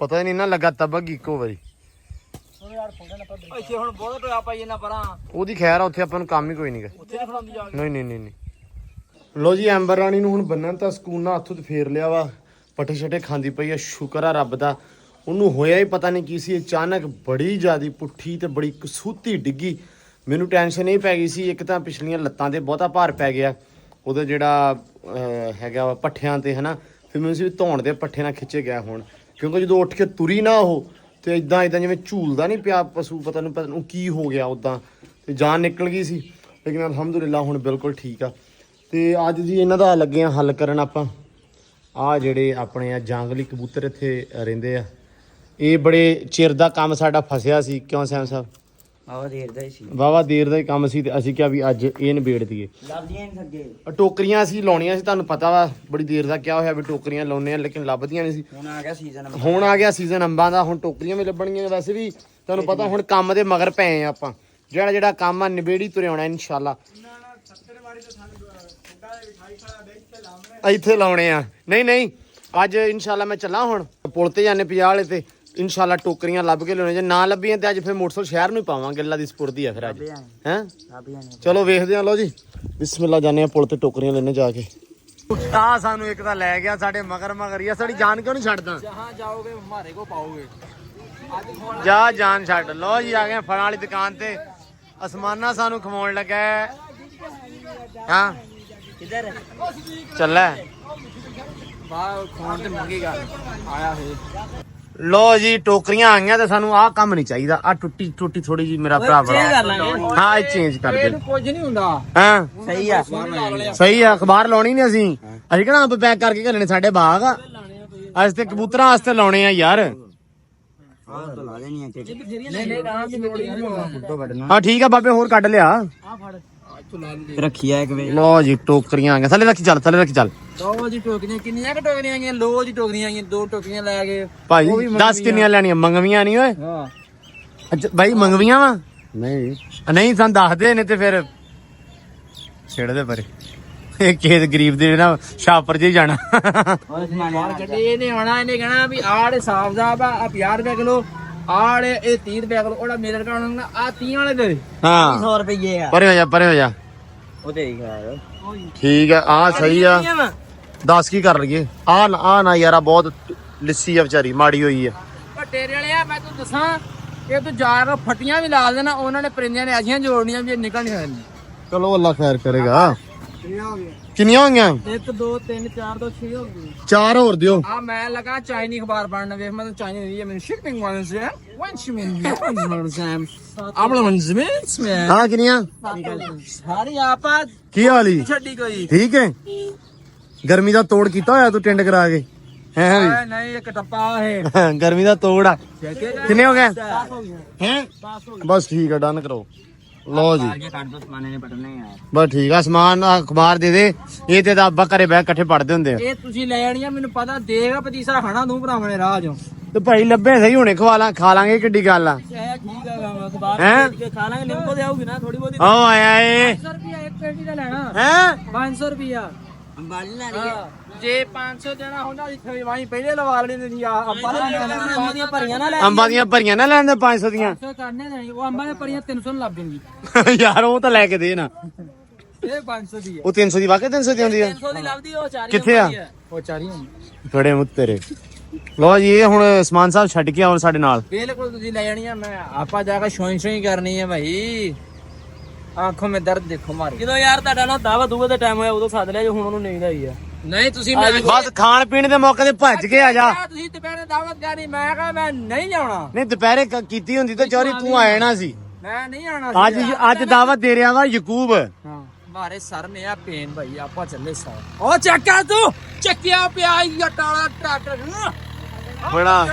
ਪਤਾ ਹੀ ਨਹੀਂ ਨਾ ਲੱਗਾ ਤਬਕ ਇੱਕੋ ਵਾਰੀ। ਇੱਥੇ ਹੁਣ ਬਹੁਤ ਟੋਇਆ ਪਾਈ ਇਹਨਾਂ ਪਰਾਂ। ਉਹਦੀ ਖੈਰ ਆ ਉੱਥੇ ਆਪਾਂ ਨੂੰ ਕੰਮ ਹੀ ਕੋਈ ਨਹੀਂਗਾ ਉੱਥੇ ਨਹੀਂ ਖੜਾਉਂਦੀ ਜਾ ਕੇ। ਨਹੀਂ ਨਹੀਂ ਨਹੀਂ ਨਹੀਂ। ਲੋ ਜੀ, ਐਂਬਰ ਰਾਣੀ ਨੂੰ ਹੁਣ ਬੰਨਣ ਤਾਂ ਸਕੂਨ ਨਾਲ ਹੱਥੋਂ ਫੇਰ ਲਿਆ ਵਾ। ਪੱਠੇ ਛੱਟੇ ਖਾਂਦੀ ਪਈ ਆ, ਸ਼ੁਕਰ ਆ ਰੱਬ ਦਾ। ਉਹਨੂੰ ਹੋਇਆ ਹੀ ਪਤਾ ਨਹੀਂ ਕੀ ਸੀ, ਅਚਾਨਕ ਬੜੀ ਜ਼ਿਆਦੀ ਪੁੱਠੀ ਤੇ ਬੜੀ ਕਸੂਤੀ ਡਿੱਗੀ। ਮੈਨੂੰ ਟੈਨਸ਼ਨ ਇਹ ਪੈ ਗਈ ਸੀ, ਇੱਕ ਤਾਂ ਪਿਛਲੀਆਂ ਲੱਤਾਂ ਤੇ ਬਹੁਤਾ ਭਾਰ ਪੈ ਗਿਆ। ਉਹਦਾ ਜਿਹੜਾ ਹੈਗਾ ਵਾ ਪੱਠਿਆਂ ਤੇ, ਹਨਾ। ਫਿਰ ਮੈਨੂੰ ਸੀ ਵੀ ਧੌਣ ਦੇ ਪੱਠੇ ਨਾਲ ਖਿੱਚੇ ਗਿਆ ਹੁਣ। ਕਿਉਂਕਿ ਜਦੋਂ ਉੱਠ ਕੇ ਤੁਰੀ ਨਾ ਉਹ, ਤੇ ਇਦਾਂ ਇਦਾਂ ਜਿਵੇਂ ਝੂਲਦਾ ਨਹੀਂ ਪਿਆ ਪਸ਼ੂ, ਪਤਾ ਨਹੀਂ ਪਤਾ ਨੂੰ ਕੀ ਹੋ ਗਿਆ ਉਦਾਂ ਤੇ ਜਾਨ ਨਿਕਲ ਗਈ ਸੀ। ਲੇਕਿਨ ਅਲਹਮਦੁਲਿਲਾ ਹੁਣ ਬਿਲਕੁਲ ਠੀਕ ਆ। ਤੇ ਅੱਜ ਜੀ ਇਹਨਾਂ ਦਾ ਲੱਗੇ ਆ ਹੱਲ ਕਰਨ ਆਪਾਂ। ਆ ਜਿਹੜੇ ਆਪਣੇ ਆ ਜੰਗਲੀ ਕਬੂਤਰ ਇੱਥੇ ਰਹਿੰਦੇ ਆ। ਇਹ ਬੜੇ ਚਿਰ ਦਾ ਕੰਮ ਸਾਡਾ ਫਸਿਆ ਸੀ। ਕਿਉਂ ਸੈਮ ਸਾਹਿਬ? ਆਵਾ ਦੇਰਦਾ ਹੀ ਸੀ। ਵਾਵਾ ਦੇਰ ਦਾ ਹੀ ਕੰਮ ਸੀ ਤੇ ਅਸੀਂ ਕਿਹਾ ਵੀ ਅੱਜ ਇਹ ਨਿਬੇੜ ਦਈਏ। ਲੱਭਦੀਆਂ ਨਹੀਂ ਸੱਗੇ। ਟੋਕਰੀਆਂ ਅਸੀਂ ਲਾਉਣੀਆਂ ਸੀ ਤੁਹਾਨੂੰ ਪਤਾ ਵਾ ਬੜੀ ਦੇਰ ਦਾ ਕਿਹਾ ਹੋਇਆ ਵੀ ਟੋਕਰੀਆਂ ਲਾਉਣੇ ਆ ਲੇਕਿਨ ਲੱਭਦੀਆਂ ਨਹੀਂ ਸੀ। ਹੁਣ ਆ ਗਿਆ ਸੀਜ਼ਨ ਹੁਣ ਆ ਗਿਆ ਸੀਜ਼ਨ ਅੰਬਾਂ ਦਾ ਹੁਣ ਟੋਕਰੀਆਂ ਵੀ ਲੱਭਣਗੀਆਂ ਵੈਸੇ ਵੀ। ਤੁਹਾਨੂੰ ਪਤਾ ਹੁਣ ਕੰਮ ਦੇ ਮਗਰ ਪਏ ਆ ਆਪਾਂ। ਜਿਹੜਾ ਜਿਹੜਾ ਕੰਮ ਆ ਨਿਬੇੜੀ ਤੁਰੇ ਆਉਣਾ ਇਨਸ਼ਾਅੱਲਾ। ਇੱਥੇ ਲਾਉਣੇ ਆ। ਨਹੀਂ ਨਹੀਂ ਅੱਜ ਇਨਸ਼ਾਅੱਲਾ ਮੈਂ ਚੱਲਾਂ ਹੁਣ। ਪੁਲ ਤੇ ਜਾਣੇ ਪੰਜਾਹ ਵਾਲੇ ਤੇ ਇਨਸ਼ਾਅੱਲਾ ਟੋਕਰੀਆਂ ਲੱਭ ਕੇ ਲਿਆਉਣੇ ਜੇ ਨਾ ਲੱਭੀਆਂ ਤੇ ਅੱਜ ਫਿਰ ਮੋਟਰਸਾਈਕਲ ਸ਼ਹਿਰ ਨੂੰ ਹੀ ਪਾਵਾਂਗੇ ਅੱਲਾ ਦੀ ਸਪੁਰਦੀ ਆ ਫਿਰ ਅੱਜ। ਹੈਂ? ਚਲੋ ਵੇਖਦੇ ਆ ਲਓ ਜੀ। ਬਿਸਮਿਲ੍ਲਾ ਜਾਨੇ ਆ ਪੁਲ ਤੇ ਟੋਕਰੀਆਂ ਲੈਣੇ ਜਾ ਕੇ। ਆ ਸਾਨੂੰ ਇੱਕ ਤਾਂ ਲੈ ਗਿਆ ਸਾਡੇ ਮਗਰ ਮਗਰ ਹੀ ਆ। ਸਾਡੀ ਜਾਨ ਕਿਉਂ ਨਹੀਂ ਛੱਡਦਾ? ਜਹਾਂ ਜਾਓਗੇ ਹਮਾਰੇ ਕੋ ਪਾਓਗੇ। ਜਾ ਜਾਨ ਛੱਡ। ਲੋ ਜੀ ਆ ਗਏ ਫਲਾਂ ਵਾਲੀ ਦੁਕਾਨ ਤੇ। ਅਸਮਾਨਾ ਸਾਨੂੰ ਖਵਾਉਣ ਲੱਗਾ ਹੈ। ਕਿੱਧਰ ਚੱਲੇ ਬਾਹਰ ਖੋਣ ਤੇ ਮੰਗੇਗਾ ਆਇਆ ਫੇਰ। ਲੋ ਜੀ ਟੋਕਰੀਆਂ ਆ ਗਈਆਂ ਤੇ ਸਾਨੂੰ ਆਹ ਕੰਮ ਨਹੀਂ ਚਾਹੀਦਾ। ਆ ਟੁੱਟੀ ਟੁੱਟੀ ਥੋੜੀ ਜੀ ਮੇਰਾ ਭਰਾ ਲਾਂਗੇ। ਹਾਂ ਇਹ ਚੇਂਜ ਕਰ ਦੇ। ਇਹਨੂੰ ਕੁਝ ਨਹੀਂ ਹੁੰਦਾ। ਹਾਂ? ਸਹੀ ਆ। ਸਹੀ ਆ ਅਖਬਾਰ ਲਾਉਣੀ ਨਹੀਂ ਅਸੀਂ। ਅਸੀਂ ਕਿਹੜਾ ਅੰਬ ਪੈਕ ਕਰਕੇ ਘੱਲਣੇ ਸਾਡੇ ਬਾਗ? ਆ ਅੱਜ ਤੇ ਕਬੂਤਰਾਂ ਵਾਸਤੇ ਲਾਉਣੇ ਆ ਯਾਰ। ਆਹ ਤਾਂ ਲਾ ਦੇਣੀ ਆ ਕਿ ਨਹੀਂ ਨਹੀਂ ਨਾ ਦੀ ਲੋੜ ਨਹੀਂ ਫੋਟੋ ਕੱਢਣਾ ਹਾਂ ਠੀਕ ਆ ਬਾਬੇ ਹੋਰ ਕੱਢ ਲਿਆ। ਆ ਫੜ। ਰੱਖੀ ਆ ਇੱਕ ਵੇ। ਲੋ ਜੀ ਟੋਕਰੀਆਂ ਆ ਗਈਆਂ। ਥੱਲੇ ਰੱਖੀ ਚੱਲ ਥੱਲੇ ਰੱਖੀ ਚੱਲ। ਦੋ ਜੀ ਟੋਕਰੀਆਂ ਕਿੰਨੀਆਂ ਕਿ ਟੋਕਰੀਆਂ ਆਈਆਂ? ਲੋ ਜੀ ਟੋਕਰੀਆਂ ਆਈਆਂ ਦੋ ਟੋਕਰੀਆਂ ਲੈ ਕੇ। ਭਾਈ ਉਹ ਵੀ 10 ਕਿੰਨੀਆਂ ਲੈਣੀਆਂ? ਮੰਗਵੀਆਂ ਨਹੀਂ ਓਏ। ਹਾਂ। ਅੱਛਾ ਭਾਈ ਮੰਗਵੀਆਂ ਵਾ? ਨਹੀਂ। ਨਹੀਂ ਸਾਨੂੰ ਦੱਸ ਦੇ ਨੇ ਤੇ ਫਿਰ ਛੇੜ ਦੇ ਪਰੇ। ਇਹ ਖੇਤ ਗਰੀਬ ਦੇ ਨਾ ਸ਼ਾਪਰ ਜੀ ਜਾਣਾ। ਹੋਰ ਸਮਾਨ ਬਾਹਰ ਕੱਢੇ ਇਹਨੇ ਆਉਣਾ ਇਹਨੇ ਕਹਣਾ ਵੀ ਆੜੇ ਸਾਫ਼ ਸਾਫ਼ ਆ ਆ 50 ਰੁਪਏ ਕਿਲੋ ਆੜੇ ਇਹ 30 ਰੁਪਏ ਕਿਲੋ ਉਹਦਾ ਮੇਰੇ ਕੋਲ ਨਾ ਆ 30 ਵਾਲੇ ਦੇ। ਹਾਂ। 100 ਰੁਪਏ ਆ। ਪਰੇ ਹੋ ਜਾ ਪਰੇ ਹੋ ਜਾ। ਉਹਦੇ ਹੀ ਖਾ ਠੀਕ ਆ ਆ ਸਹੀ ਆ। ਦੱਸ ਕੀ ਕਰ ਲਈਏ? ਆ ਆ ਨਾ ਯਾਰਾ ਬਹੁਤ ਲਿੱਸੀ ਆ ਵਿਚਾਰੀ ਮਾੜੀ ਹੋਈ ਆ। ਵਾਲਿਆ ਮੈਂ ਤੈਨੂੰ ਦੱਸਾਂ ਇਹ ਤੂੰ ਜਾ ਕੇ ਫੱਟੀਆਂ ਵੀ ਲਾ ਦੇਣਾ ਉਹਨਾਂ ਨੇ ਪਰਿੰਦਿਆਂ ਨੇ ਅਜੀਆਂ ਜੋੜਨੀਆਂ ਵੀ ਨਿਕਲ ਨਹੀਂ ਸਕਦੀ ਚਲੋ ਅੱਲਾ ਖੈਰ ਕਰੇਗਾ। ਕਿੰਨੀਆਂ ਹੋ ਗਈਆਂ? 1 2 3 4 ਤੋਂ 6 ਹੋ ਗਈ ਚਾਰ ਹੋਰ ਦਿਓ। ਆ ਮੈਂ ਲਗਾ ਚਾਈਨੀ ਅਖਬਾਰ ਪੜਨ ਵੇਖ ਮੈਂ ਤਾਂ ਚਾਈਨੀ ਨਹੀਂ ਮੈਨੂੰ ਸ਼ਿਪਿੰਗ ਵਾਲੇ ਸੇ ਵਨ ਸ਼ਿਪਿੰਗ ਵਾਲੇ ਸੈਮ ਆਮਲਾ ਮਨਜ਼ਮੈਂਟਸ ਮੈਂ ਹਾਂ ਕਿੰਨੀਆਂ? ਸਾਰੀ ਆਪਾ ਕੀ ਹਾਲੀ ਛੱਡੀ ਕੋਈ। ਠੀਕ ਹੈ। ਗਰਮੀ ਦਾ ਤੋੜ ਕੀਤਾ ਹੋਇਆ ਤੂੰ ਟਿੰਡ ਕਰਾ ਕੇ। ਹੈ ਨਹੀਂ ਇੱਕ ਟੱਪਾ ਹੈ ਗਰਮੀ ਦਾ ਤੋੜ ਆ। ਕਿੰਨੇ ਹੋ ਗਏ? ਹੈ ਬਸ ਠੀਕ ਆ ਡਨ ਕਰੋ। ਲਓ ਜੀ। ਅੱਗੇ ਕੱਢ ਦੋ ਸਮਾਨੇ ਨੇ ਪਟਨੇ ਯਾਰ ਬਸ ਠੀਕ ਆ ਸਮਾਨ ਅਖਬਾਰ ਦੇ ਦੇ। ਇਹ ਤੇ ਤਾਂ ਅੱਬਾ ਘਰੇ ਬਹਿ ਇਕੱਠੇ ਪੜਦੇ ਹੁੰਦੇ ਆ। ਇਹ ਤੁਸੀਂ ਲੈ ਜਾਣੀਆਂ ਮੈਨੂੰ ਪਤਾ ਦੇਗਾ ਪਤੀਸਾ ਖਾਣਾ ਤੂੰ ਭਰਾਵਾਂ ਨੇ ਰਾਹ ਚੋਂ। ਤੇ ਭਾਈ ਲੱਭੇ ਸਹੀ ਹੁਣੇ ਖਵਾ ਲਾਂ ਖਾ ਲਾਂਗੇ ਕਿੱਡੀ ਗੱਲ ਆ। ਠੀਕ ਆ ਅਖਬਾਰ ਹੈਂ? ਕੇ ਖਾ ਲਾਂਗੇ ਨਿੰਬੂ ਦੇ ਆਊਗੀ ਨਾ ਥੋੜੀ ਬਹੁਤੀ। ਆਓ ਆਇਆ ਏ। 500 ਰੁਪਿਆ ਇੱਕ ਪੇਟੀ ਦਾ ਲੈਣਾ। ਹੈ? 500 ਰੁਪਿਆ ਅੰਬਾਲੀ ਲੈਣੀ ਹਾਂ, ਜੇ 500 ਦੇਣਾ ਹੁੰਦਾ ਇੱਥੇ ਵਾਹੀ ਪਹਿਲੇ ਲਵਾ ਲੈਣੀ ਸੀ ਆ ਆਪਾਂ ਅੰਬਾਂ ਦੀਆਂ ਭਰੀਆਂ ਨਾ ਲੈ ਅੰਬਾਂ ਦੀਆਂ ਭਰੀਆਂ ਨਾ ਲੈਣ ਦੇ 500 ਦੀਆਂ। 500 ਕਰਨੇ ਦੇਣੀ ਉਹ ਅੰਬਾਂ ਦੀਆਂ ਭਰੀਆਂ 300 ਨੂੰ ਲੱਭ ਦੇਣਗੀ ਯਾਰ ਉਹ ਤਾਂ ਲੈ ਕੇ ਦੇ ਨਾ। ਇਹ 500 ਦੀ ਹੈ ਉਹ 300 ਦੀ ਵਾਕਿਆ 300 ਦੀ ਹੁੰਦੀ ਆ? 300 ਦੀ ਲੱਭਦੀ ਉਹ ਚਾਰੀ ਕਿੱਥੇ ਆ? ਉਹ ਚਾਰੀ ਫੜੇ ਮੁੱਤ ਤੇਰੇ ਲਓ ਜੀ ਇਹ ਹੁਣ ਸਮਾਨ ਸਾਹਿਬ ਛੱਡ ਕੇ ਆਉਣ ਸਾਡੇ ਨਾਲ। ਬਿਲਕੁਲ ਤੁਸੀਂ ਲੈ ਜਾਣੀ ਆ ਮੈਂ ਆਪਾਂ ਜਾ ਕੇ ਸ਼ੋਈ ਸ਼ੋਈ ਕਰਨੀ ਹੈ ਭਾਈ। ਆਂਖੋਂ ਮੇ ਦਰਦ ਦੇਖੋ ਮਾਰੇ। ਜਦੋਂ ਯਾਰ ਤੁਹਾਡਾ ਨਾ ਦਾਵਾ ਦੂਗਾ ਦਾ ਟਾਈਮ ਹੋਇਆ ਉਦੋਂ ਸੱਦ ਲਿਆ ਜੇ ਹੁਣ ਉਹਨੂੰ ਨੀਂਦ ਆਈ ਆ। ਨਹੀਂ ਤੁਸੀਂ ਮੈਂ ਬਸ ਖਾਣ ਪੀਣ ਦੇ ਮੌਕੇ ਤੇ ਭੱਜ ਕੇ ਆ ਜਾ। ਤੁਸੀਂ ਦੁਪਹਿਰੇ ਦਾਵਤ ਕਰਨੀ ਮੈਂ ਕਹਾ ਮੈਂ ਨਹੀਂ ਜਾਣਾ ਨਹੀਂ ਦੁਪਹਿਰੇ ਕ- ਕੀਤੀ ਹੁੰਦੀ ਤੇ ਚੌਰੀ ਤੂੰ ਆਇਆ ਨਾ ਸੀ। ਮੈਂ ਨਹੀਂ ਆਣਾ ਅੱਜ ਅੱਜ ਦਾਵਤ ਦੇ ਰਿਹਾ ਵਾ ਯਕੂਬ। ਹਾਂ। ਮਾਰੇ ਸਰ ਨੇ ਆ ਪੇਨ ਭਾਈ ਆਪਾਂ ਚੱਲੇ ਸੌ। ਉਹ ਚੱਕਾ ਤੂੰ! ਚੱਕਿਆ ਪਿਆ ਈ ਟਾਲਾ ਟਰੈਕਟਰ ਬੜਾ।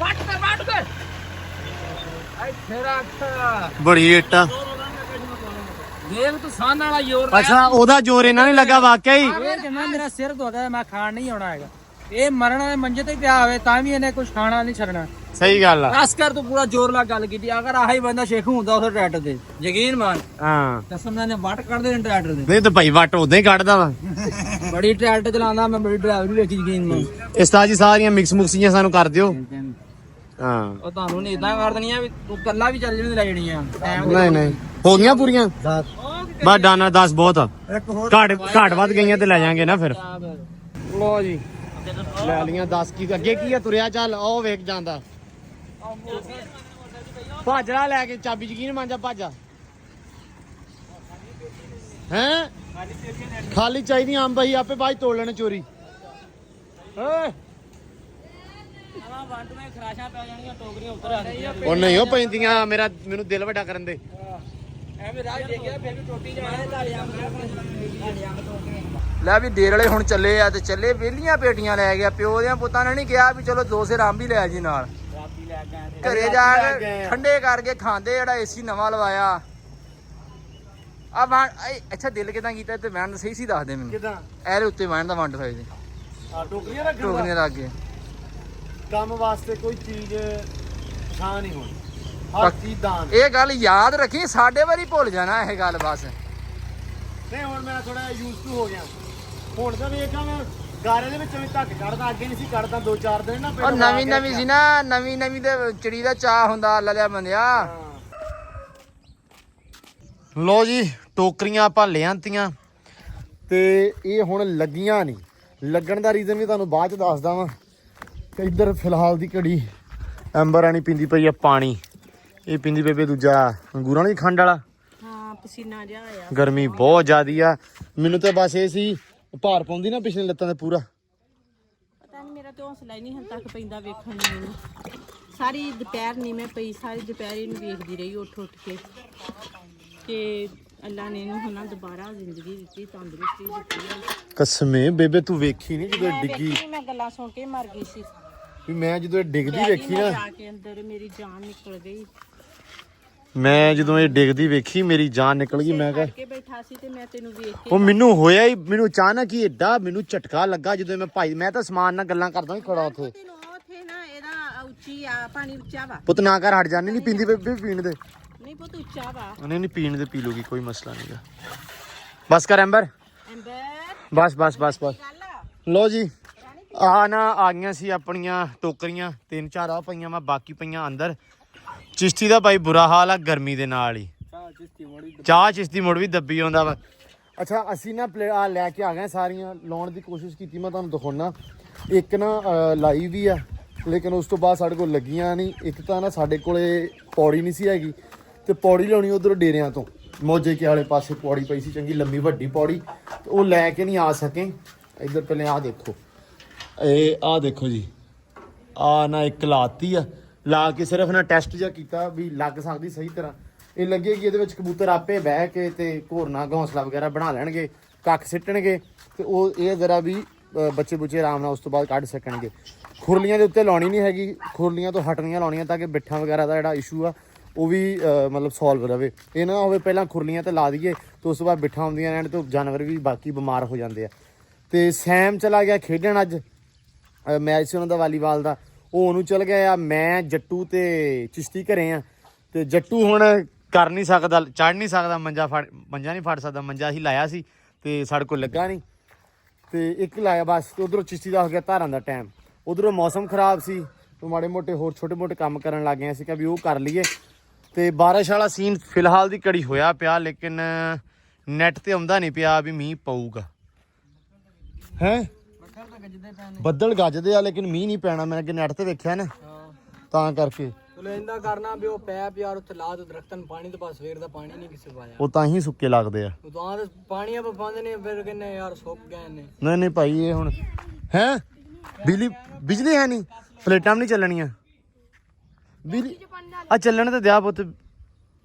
ਪੱਟ ਕਰ ਪੱਟ ਕਰ ਇੱਥੇ ਰੱਖ ਬੜੀ ਇੱਟਾ ਦੇਖ ਤੂੰ ਸਾਨ ਵਾਲਾ ਯੋਰ ਅੱਛਾ ਉਹਦਾ ਜ਼ੋਰ ਇਹਨਾਂ ਨੇ ਲੱਗਾ ਵਾਕਿਆ ਹੀ। ਇਹ ਕਹਿੰਦਾ ਮੇਰਾ ਸਿਰ ਦੁਖਦਾ ਮੈਂ ਖਾਣ ਨਹੀਂ ਆਉਣਾ ਹੈਗਾ। ਇਹ ਮਰਨ ਵਾਲੇ ਮੰਜੇ ਤੇ ਪਿਆ ਹੋਵੇ ਤਾਂ ਵੀ ਇਹਨੇ ਕੁਝ ਖਾਣਾ ਨਹੀਂ ਛੱਡਣਾ। ਸਹੀ ਗੱਲ ਆ। ਖਾਸ ਕਰ ਤੂੰ ਪੂਰਾ ਜ਼ੋਰ ਲਾ ਗੱਲ ਕੀਤੀ। ਅਗਰ ਆਹੀ ਬੰਦਾ ਸ਼ੇਖ ਹੁੰਦਾ ਉਸ ਟਰੈਕਟਰ ਤੇ ਯਕੀਨ ਮੰਨ। ਹਾਂ। ਕਸਮ ਨਾਲ ਨੇ ਵੱਟ ਕੱਢਦੇ ਨੇ ਟਰੈਕਟਰ ਦੇ ਨਹੀਂ ਤੇ ਭਾਈ ਵੱਟ ਉਦਾਂ ਹੀ ਕੱਢਦਾ ਵਾ। ਬੜੀ ਟਰੈਕਟਰ ਚਲਾਉਂਦਾ ਮੈਂ ਬੜੀ ਡਰਾਈਵਰੀ ਵੇਖੀ ਯਕੀਨ ਮੰਨ। ਇਸਤਾ ਜੀ ਸਾਰੀਆਂ ਮਿਕਸ ਮੁਕਸੀਆਂ ਸਾਨੂੰ ਕਰ ਦਿਓ। ਹਾਂ। ਉਹ ਤੁਹਾਨੂੰ ਨਹੀਂ ਇਦਾਂ ਕਰ ਦੇਣੀਆਂ ਵੀ ਤੂੰ ਕੱਲਾ ਵੀ ਚੱਲ ਜਣੀ ਲੈ ਜਾਣੀਆਂ ਟਾਈਮ ਨਹੀਂ ਨਹੀਂ। ਹੋ ਗਈਆਂ ਪੂਰੀਆਂ ਬਸ ਡਾਨਾ 10 ਬਹੁਤ ਆ। ਘਾਟ ਘਾਟ ਵੱਧ ਗਈਆਂ ਤੇ ਲੈ ਜਾਾਂਗੇ ਨਾ ਫਿਰ। ਲੋ ਜੀ। ਲੈ ਲੀਆਂ 10 ਕੀ ਅੱਗੇ ਕੀ ਆ? ਤੁਰਿਆ ਚੱਲ ਉਹ ਵੇਖ ਜਾਂਦਾ। ਭਾਜੜਾ ਲੈ ਕੇ ਚਾਬੀ ਯਕੀਨ ਮੰਨ ਜਾ ਭਾਜਾ। ਹੈ? ਖਾਲੀ ਚਾਹੀਦੀ ਅੰਬ ਆਪੇ 'ਚ ਤੋੜ ਲੈਣੇ ਚੋਰੀ। ਓਏ। ਉਹ ਨਹੀਂ ਉਹ ਪੈਂਦੀਆਂ ਮੇਰਾ ਮੈਨੂੰ ਦਿਲ ਵੱਡਾ ਕਰਨ ਦੇ। ਐਵੇਂ ਰਾਹ ਦੇ ਗਿਆ ਫਿਰ ਵੀ ਟੋਟੀ ਜਾਣਾ। ਲੈ ਵੀ ਦੇਰ ਵਾਲੇ ਹੁਣ ਚੱਲੇ ਆ ਤੇ ਚੱਲੇ ਵਿਹਲੀਆਂ ਪੇਟੀਆਂ ਲੈ ਗਿਆ ਪਿਓ ਦੇ ਪੁੱਤਾਂ ਨੇ ਨਹੀਂ ਕਿਹਾ ਵੀ ਚਲੋ ਦੋ ਸੇ ਰਾਮ ਵੀ ਲੈ ਜੀ ਨਾਲ। ਘਰੇ ਜਾ ਕੇ ਠੰਡੇ ਕਰਕੇ ਖਾਂਦੇ ਜਿਹੜਾ ਏਸੀ ਨਵਾਂ ਲਵਾਇਆ। ਆ ਵਾਂ ਅੱਛਾ ਦਿਲ ਕਿਦਾਂ ਕੀਤਾ ਤੇ ਮੈਂ ਸਹੀ ਸੀ ਦੱਸ ਦੇ ਮੈਨੂੰ। ਕਿਦਾਂ? ਇਹਦੇ ਉੱਤੇ ਵਾਣ ਦਾ ਵੰਡ ਹੋਏ ਦੇ ਆ ਟੋਕਰੀਆਂ ਲੱਗ ਗਏ ਕੰਮ ਵਾਸਤੇ ਕੋਈ ਚੀਜ਼ ਥਾਂ ਨਹੀਂ ਹੋਣੀ। ਹਰ ਚੀਜ਼ ਦਾਨ। ਇਹ ਗੱਲ ਯਾਦ ਰੱਖੀ ਸਾਡੇ ਵਾਰੀ ਭੁੱਲ ਜਾਣਾ ਇਹ ਗੱਲ ਬਸ। ਨਹੀਂ ਹੁਣ ਮੈਂ ਥੋੜਾ ਯੂਜ਼ ਟੂ ਹੋ ਗਿਆ। ਹੁਣ ਤਾਂ ਵੇਖਾਂ ਮੈਂ ਗਾਰੇ ਦੇ ਵਿੱਚੋਂ ਵੀ ਧੱਕ ਕੱਢਦਾ ਅੱਗੇ ਨਹੀਂ ਸੀ ਕੱਢਦਾ ਦੋ ਚਾਰ ਦਿਨ ਨਾ ਉਹ ਪਹਿਲਾਂ ਨਵੀਂ ਨਵੀਂ ਸੀ ਨਾ ਨਵੀਂ ਨਵੀਂ ਤੇ ਚਿੜੀ ਦਾ ਚਾਹ ਹੁੰਦਾ ਲੱਲਿਆ ਬੰਦਿਆ। ਲੋ ਜੀ ਟੋਕਰੀਆਂ ਆਪਾਂ ਲਿਆਂਤੀਆਂ ਤੇ ਇਹ ਹੁਣ ਲੱਗੀਆਂ ਨਹੀਂ। ਲੱਗਣ ਦਾ ਰੀਜ਼ਨ ਵੀ ਤੁਹਾਨੂੰ ਬਾਅਦ ਚ ਦੱਸਦਾ ਵਾਂ। ਤੇ ਇੱਧਰ ਫਿਲਹਾਲ ਦੀ ਘੜੀ ਐਂਬਰ ਰਾਣੀ ਪੀਂਦੀ ਪਈ ਆ ਪਾਣੀ। ਇਹ ਪੀਂਦੀ ਬੇਬੇ ਦੂਜਾ ਅੰਗੂਰਾਂ ਦੀ ਖੰਡ ਵਾਲਾ। ਹਾਂ ਪਸੀਨਾ ਜਿਹਾ ਆਇਆ। ਗਰਮੀ ਬਹੁਤ ਜ਼ਿਆਦੀ ਆ। ਮੈਨੂੰ ਤਾਂ ਬਸ ਇਹ ਸੀ ਭਾਰ ਪਾਉਂਦੀ ਨਾ ਪਿਛਲੇ ਲੱਤਾਂ ਤੇ ਪੂਰਾ। ਪਤਾ ਨਹੀਂ ਮੇਰਾ ਤੇ ਹੌਸਲਾ ਹੀ ਨਹੀਂ ਹੁਣ ਤੱਕ ਪੈਂਦਾ ਵੇਖਣ ਨੂੰ ਮੈਨੂੰ। ਸਾਰੀ ਦੁਪਹਿਰ ਨਹੀਂ ਮੈਂ ਪਈ ਸਾਰੀ ਦੁਪਹਿਰ ਇਹਨੂੰ ਵੇਖਦੀ ਰਹੀ ਉੱਠ ਉੱਠ ਕੇ। ਕਿ ਅੱਲਾ ਨੇ ਇਹਨੂੰ ਹੁਣ ਦੁਬਾਰਾ ਜ਼ਿੰਦਗੀ ਦਿੱਤੀ ਤੰਦਰੁਸਤੀ ਦਿੱਤੀ। ਕਸਮੇ ਬੇਬੇ ਤੂੰ ਵੇਖੀ ਨਹੀਂ ਜਦੋਂ ਡਿੱਗੀ। ਵੇਖੀ, ਮੈਂ ਗੱਲਾਂ ਸੁਣ ਕੇ ਮਰ ਗਈ ਸੀ। ਵੀ ਮੈਂ ਜਦੋਂ ਇਹ ਡਿੱਗਦੀ ਵੇਖੀ ਨਾ ਜਾ ਕੇ ਅੰਦਰ ਮੇਰੀ ਜਾਨ ਨਿਕਲ ਗਈ। ਮੈਂ ਜਦੋਂ ਇਹ ਡਿੱਗਦੀ ਵੇਖੀ ਮੇਰੀ ਜਾਨ ਨਿਕਲ ਗਈ ਮੈਂ ਕਿਹਾ ਕੇ ਬੈਠਾ ਸੀ ਤੇ ਮੈਂ ਤੈਨੂੰ ਵੇਖ ਕੇ ਉਹ ਮੈਨੂੰ ਹੋਇਆ ਹੀ ਮੈਨੂੰ ਅਚਾਨਕ ਹੀ ਏਡਾ ਮੈਨੂੰ ਝਟਕਾ ਲੱਗਾ ਜਦੋਂ ਮੈਂ ਭਾਈ ਮੈਂ ਤਾਂ ਸਮਾਨ ਨਾਲ ਗੱਲਾਂ ਕਰਦਾ ਹੀ ਖੜਾ ਉੱਥੇ। ਤੈਨੂੰ ਉੱਥੇ ਨਾ ਇਹਦਾ ਉੱਚੀ ਆ ਪਾਣੀ ਉੱਚਾ ਵਾ। ਪੁੱਤ ਨਾ ਕਰ ਹਟ ਜਾਣੀ ਨਹੀਂ ਪੀਂਦੀ ਬੇਬੇ ਪੀਣ ਦੇ। ਨਹੀਂ ਪੁੱਤ ਉੱਚਾ ਵਾ। ਉਹਨੇ ਨਹੀਂ ਪੀਣ ਦੇ ਪੀ ਲੂਗੀ ਕੋਈ ਮਸਲਾ ਨਹੀਂਗਾ ਬਸ ਕਰ ਐਂਬਰ। ਅੰਬਰ ਬਸ ਬਸ ਬਸ ਬਸ। ਲੋ ਜੀ। ਆ ਨਾ ਆ ਗਈਆਂ ਸੀ ਆਪਣੀਆਂ ਟੋਕਰੀਆਂ ਤਿੰਨ ਚਾਰ ਆ ਪਈਆਂ ਮੈਂ ਬਾਕੀ ਪਈਆਂ ਅੰਦਰ। ਚਿਸ਼ਤੀ ਦਾ ਭਾਈ ਬੁਰਾ ਹਾਲ ਆ ਗਰਮੀ ਦੇ ਨਾਲ ਹੀ। ਚਾਹ ਚਿਸ਼ਤੀ ਮੁੜ ਵੀ ਦੱਬੀ ਆਉਂਦਾ ਵਾ। ਅੱਛਾ ਅਸੀਂ ਨਾ ਪਲੇ- ਆ ਲੈ ਕੇ ਆ ਗਏ ਸਾਰੀਆਂ ਲਾਉਣ ਦੀ ਕੋਸ਼ਿਸ਼ ਕੀਤੀ ਮੈਂ ਤੁਹਾਨੂੰ ਦਿਖਾਉਣਾ ਇੱਕ ਨਾ ਲਾਈ ਵੀ ਆ ਲੇਕਿਨ ਉਸ ਤੋਂ ਬਾਅਦ ਸਾਡੇ ਕੋਲ ਲੱਗੀਆਂ ਨਹੀਂ। ਇੱਕ ਤਾਂ ਨਾ ਸਾਡੇ ਕੋਲੇ ਪੌੜੀ ਨਹੀਂ ਸੀ ਹੈਗੀ ਤੇ ਪੌੜੀ ਲਾਉਣੀ ਉਧਰ ਡੇਰਿਆਂ ਤੋਂ। ਮੋਜੇ ਕੇ ਵਾਲੇ ਪਾਸੇ ਪੌੜੀ ਪਈ ਸੀ ਚੰਗੀ ਲੰਮੀ ਵੱਡੀ ਪੌੜੀ ਉਹ ਲੈ ਕੇ ਨਹੀਂ ਆ ਸਕੇ। ਇੱਧਰ ਪਹਿਲੇ ਆ ਦੇਖੋ। ਇਹ ਆ ਦੇਖੋ ਜੀ। ਆ ਨਾ ਇੱਕ ਲਾਤੀ ਆ। ਲਾ ਕੇ ਸਿਰਫ ਨਾ ਟੈਸਟ ਜਿਹਾ ਕੀਤਾ ਵੀ ਲੱਗ ਸਕਦੀ ਸਹੀ ਤਰ੍ਹਾਂ। ਇਹ ਲੱਗੇਗੀ ਇਹਦੇ ਵਿੱਚ ਕਬੂਤਰ ਆਪੇ ਬਹਿ ਕੇ ਤੇ ਘੋਰਨਾ ਘੌਂਸਲਾ ਵਗੈਰਾ ਬਣਾ ਲੈਣਗੇ, ਕੱਖ ਸਿੱਟਣਗੇ ਤੇ ਉਹ ਇਹ ਜ਼ਰਾ ਵੀ ਬੱਚੇ ਬੁੱਚੇ ਆਰਾਮ ਨਾਲ ਉਸ ਤੋਂ ਬਾਅਦ ਕੱਢ ਸਕਣਗੇ। ਖੁਰਲੀਆਂ ਦੇ ਉੱਤੇ ਲਾਉਣੀ ਨਹੀਂ ਹੈਗੀ। ਖੁਰਲੀਆਂ ਤੋਂ ਹਟਣੀਆਂ ਲਾਉਣੀਆਂ ਤਾਂ ਕਿ ਬਿੱਠਾਂ ਵਗੈਰਾ ਦਾ ਜਿਹੜਾ ਇਸ਼ੂ ਆ, ਉਹ ਵੀ ਮਤਲਬ ਸੋਲਵ ਰਵੇ। ਇਹ ਨਾ ਹੋਵੇ ਪਹਿਲਾਂ ਖੁਰਲੀਆਂ ਤੇ ਲਾ ਦਈਏ, ਤੇ ਉਸ ਤੋਂ ਬਾਅਦ ਬਿੱਠਾਂ ਹੁੰਦੀਆਂ ਰਹਿਣ ਤੇ ਜਾਨਵਰ ਵੀ ਬਾਕੀ ਬਿਮਾਰ ਹੋ ਜਾਂਦੇ ਆ। ਤੇ ਸੈਮ ਚਲਾ ਗਿਆ ਖੇਡਣ ਅੱਜ। ਮੈਚ ਸੀ ਉਹਨਾਂ ਦਾ ਵਾਲੀਬਾਲ ਦਾ, ਉਹ ਉਹਨੂੰ ਚਲ ਗਿਆ ਆ। ਮੈਂ, ਜੱਟੂ ਤੇ ਚਿਸ਼ਤੀ ਘਰੇ ਆ। ਤੇ ਜੱਟੂ ਹੁਣ ਕਰ ਨਹੀਂ ਸਕਦਾ ਚੜ ਨਹੀਂ ਸਕਦਾ, ਮੰਜਾ ਫੜ, ਮੰਜਾ ਨਹੀਂ ਫੜ ਸਕਦਾ, ਮੰਜਾ ਹੀ ਲਾਇਆ ਸੀ ਤੇ ਸਾਡੇ ਕੋਲ ਲੱਗਾ ਨਹੀਂ। ਤੇ ਇੱਕ ਲਾਇਆ ਬਸ, ਤੇ ਉਧਰੋਂ ਚਿਸ਼ਤੀ ਦਾ ਹੋ ਗਿਆ ਧਾਰਾਂ ਦਾ ਟਾਈਮ। ਉਧਰੋਂ ਮੌਸਮ ਖਰਾਬ ਸੀ, ਤੇ ਮਾੜੇ ਮੋਟੇ ਹੋਰ ਛੋਟੇ ਮੋਟੇ ਕੰਮ ਕਰਨ ਲੱਗ ਗਏ ਸੀ ਕਿ ਵੀ ਉਹ ਕਰ ਲਈਏ। ਤੇ ਬਾਰਿਸ਼ ਵਾਲਾ ਸੀਨ ਫਿਲਹਾਲ ਦੀ ਘੜੀ ਹੋਇਆ ਪਿਆ, ਲੇਕਿਨ ਨੈਟ ਤੇ ਆਉਂਦਾ ਨਹੀਂ ਪਿਆ ਵੀ ਮੀਂਹ ਪਊਗਾ। ਹੈ? ਬੱਦਲ ਗੱਜਦੇ ਆ ਲੇਕਿਨ ਮੀਂਹ ਨਹੀਂ ਪੈਣਾ। ਮੈਂ ਅੱਗੇ ਨੈਟ ਤੇ ਵੇਖਿਆ ਨਾ ਤਾਂ ਕਰਕੇ। ਚਲੋ ਇੰਦਾ ਕਰਨਾ ਵੀ ਉਹ ਪੈਪ ਯਾਰ ਉੱਥੇ ਲਾ ਦੋ ਦਰਖਤਾਂ ਨੂੰ ਪਾਣੀ ਤੇ ਬਸ ਸਵੇਰ ਦਾ ਪਾਣੀ ਨਹੀਂ ਕਿਸੇ ਪਾਇਆ। ਉਹ ਤਾਂ ਹੀ ਸੁੱਕੇ ਲੱਗਦੇ ਆ। ਉਹ ਤਾਂ ਤੇ ਪਾਣੀ ਆਪਾਂ ਪਾਉਂਦੇ ਨੇ ਫਿਰ ਕਹਿੰਨੇ ਯਾਰ ਸੁੱਕ ਗਏ ਨੇ। ਨਹੀਂ ਨਹੀਂ ਭਾਈ ਇਹ ਹੁਣ ਹੈ? ਬਿਜਲੀ ਬਿਜਲੀ ਹੈ ਨਹੀਂ? ਪਲੇਟਾਂ ਵੀ ਨਹੀਂ ਚੱਲਣੀਆਂ। ਬਿਜਲੀ ਆ ਚੱਲਣ ਤੇ ਦਿਆ ਪੁੱਤ।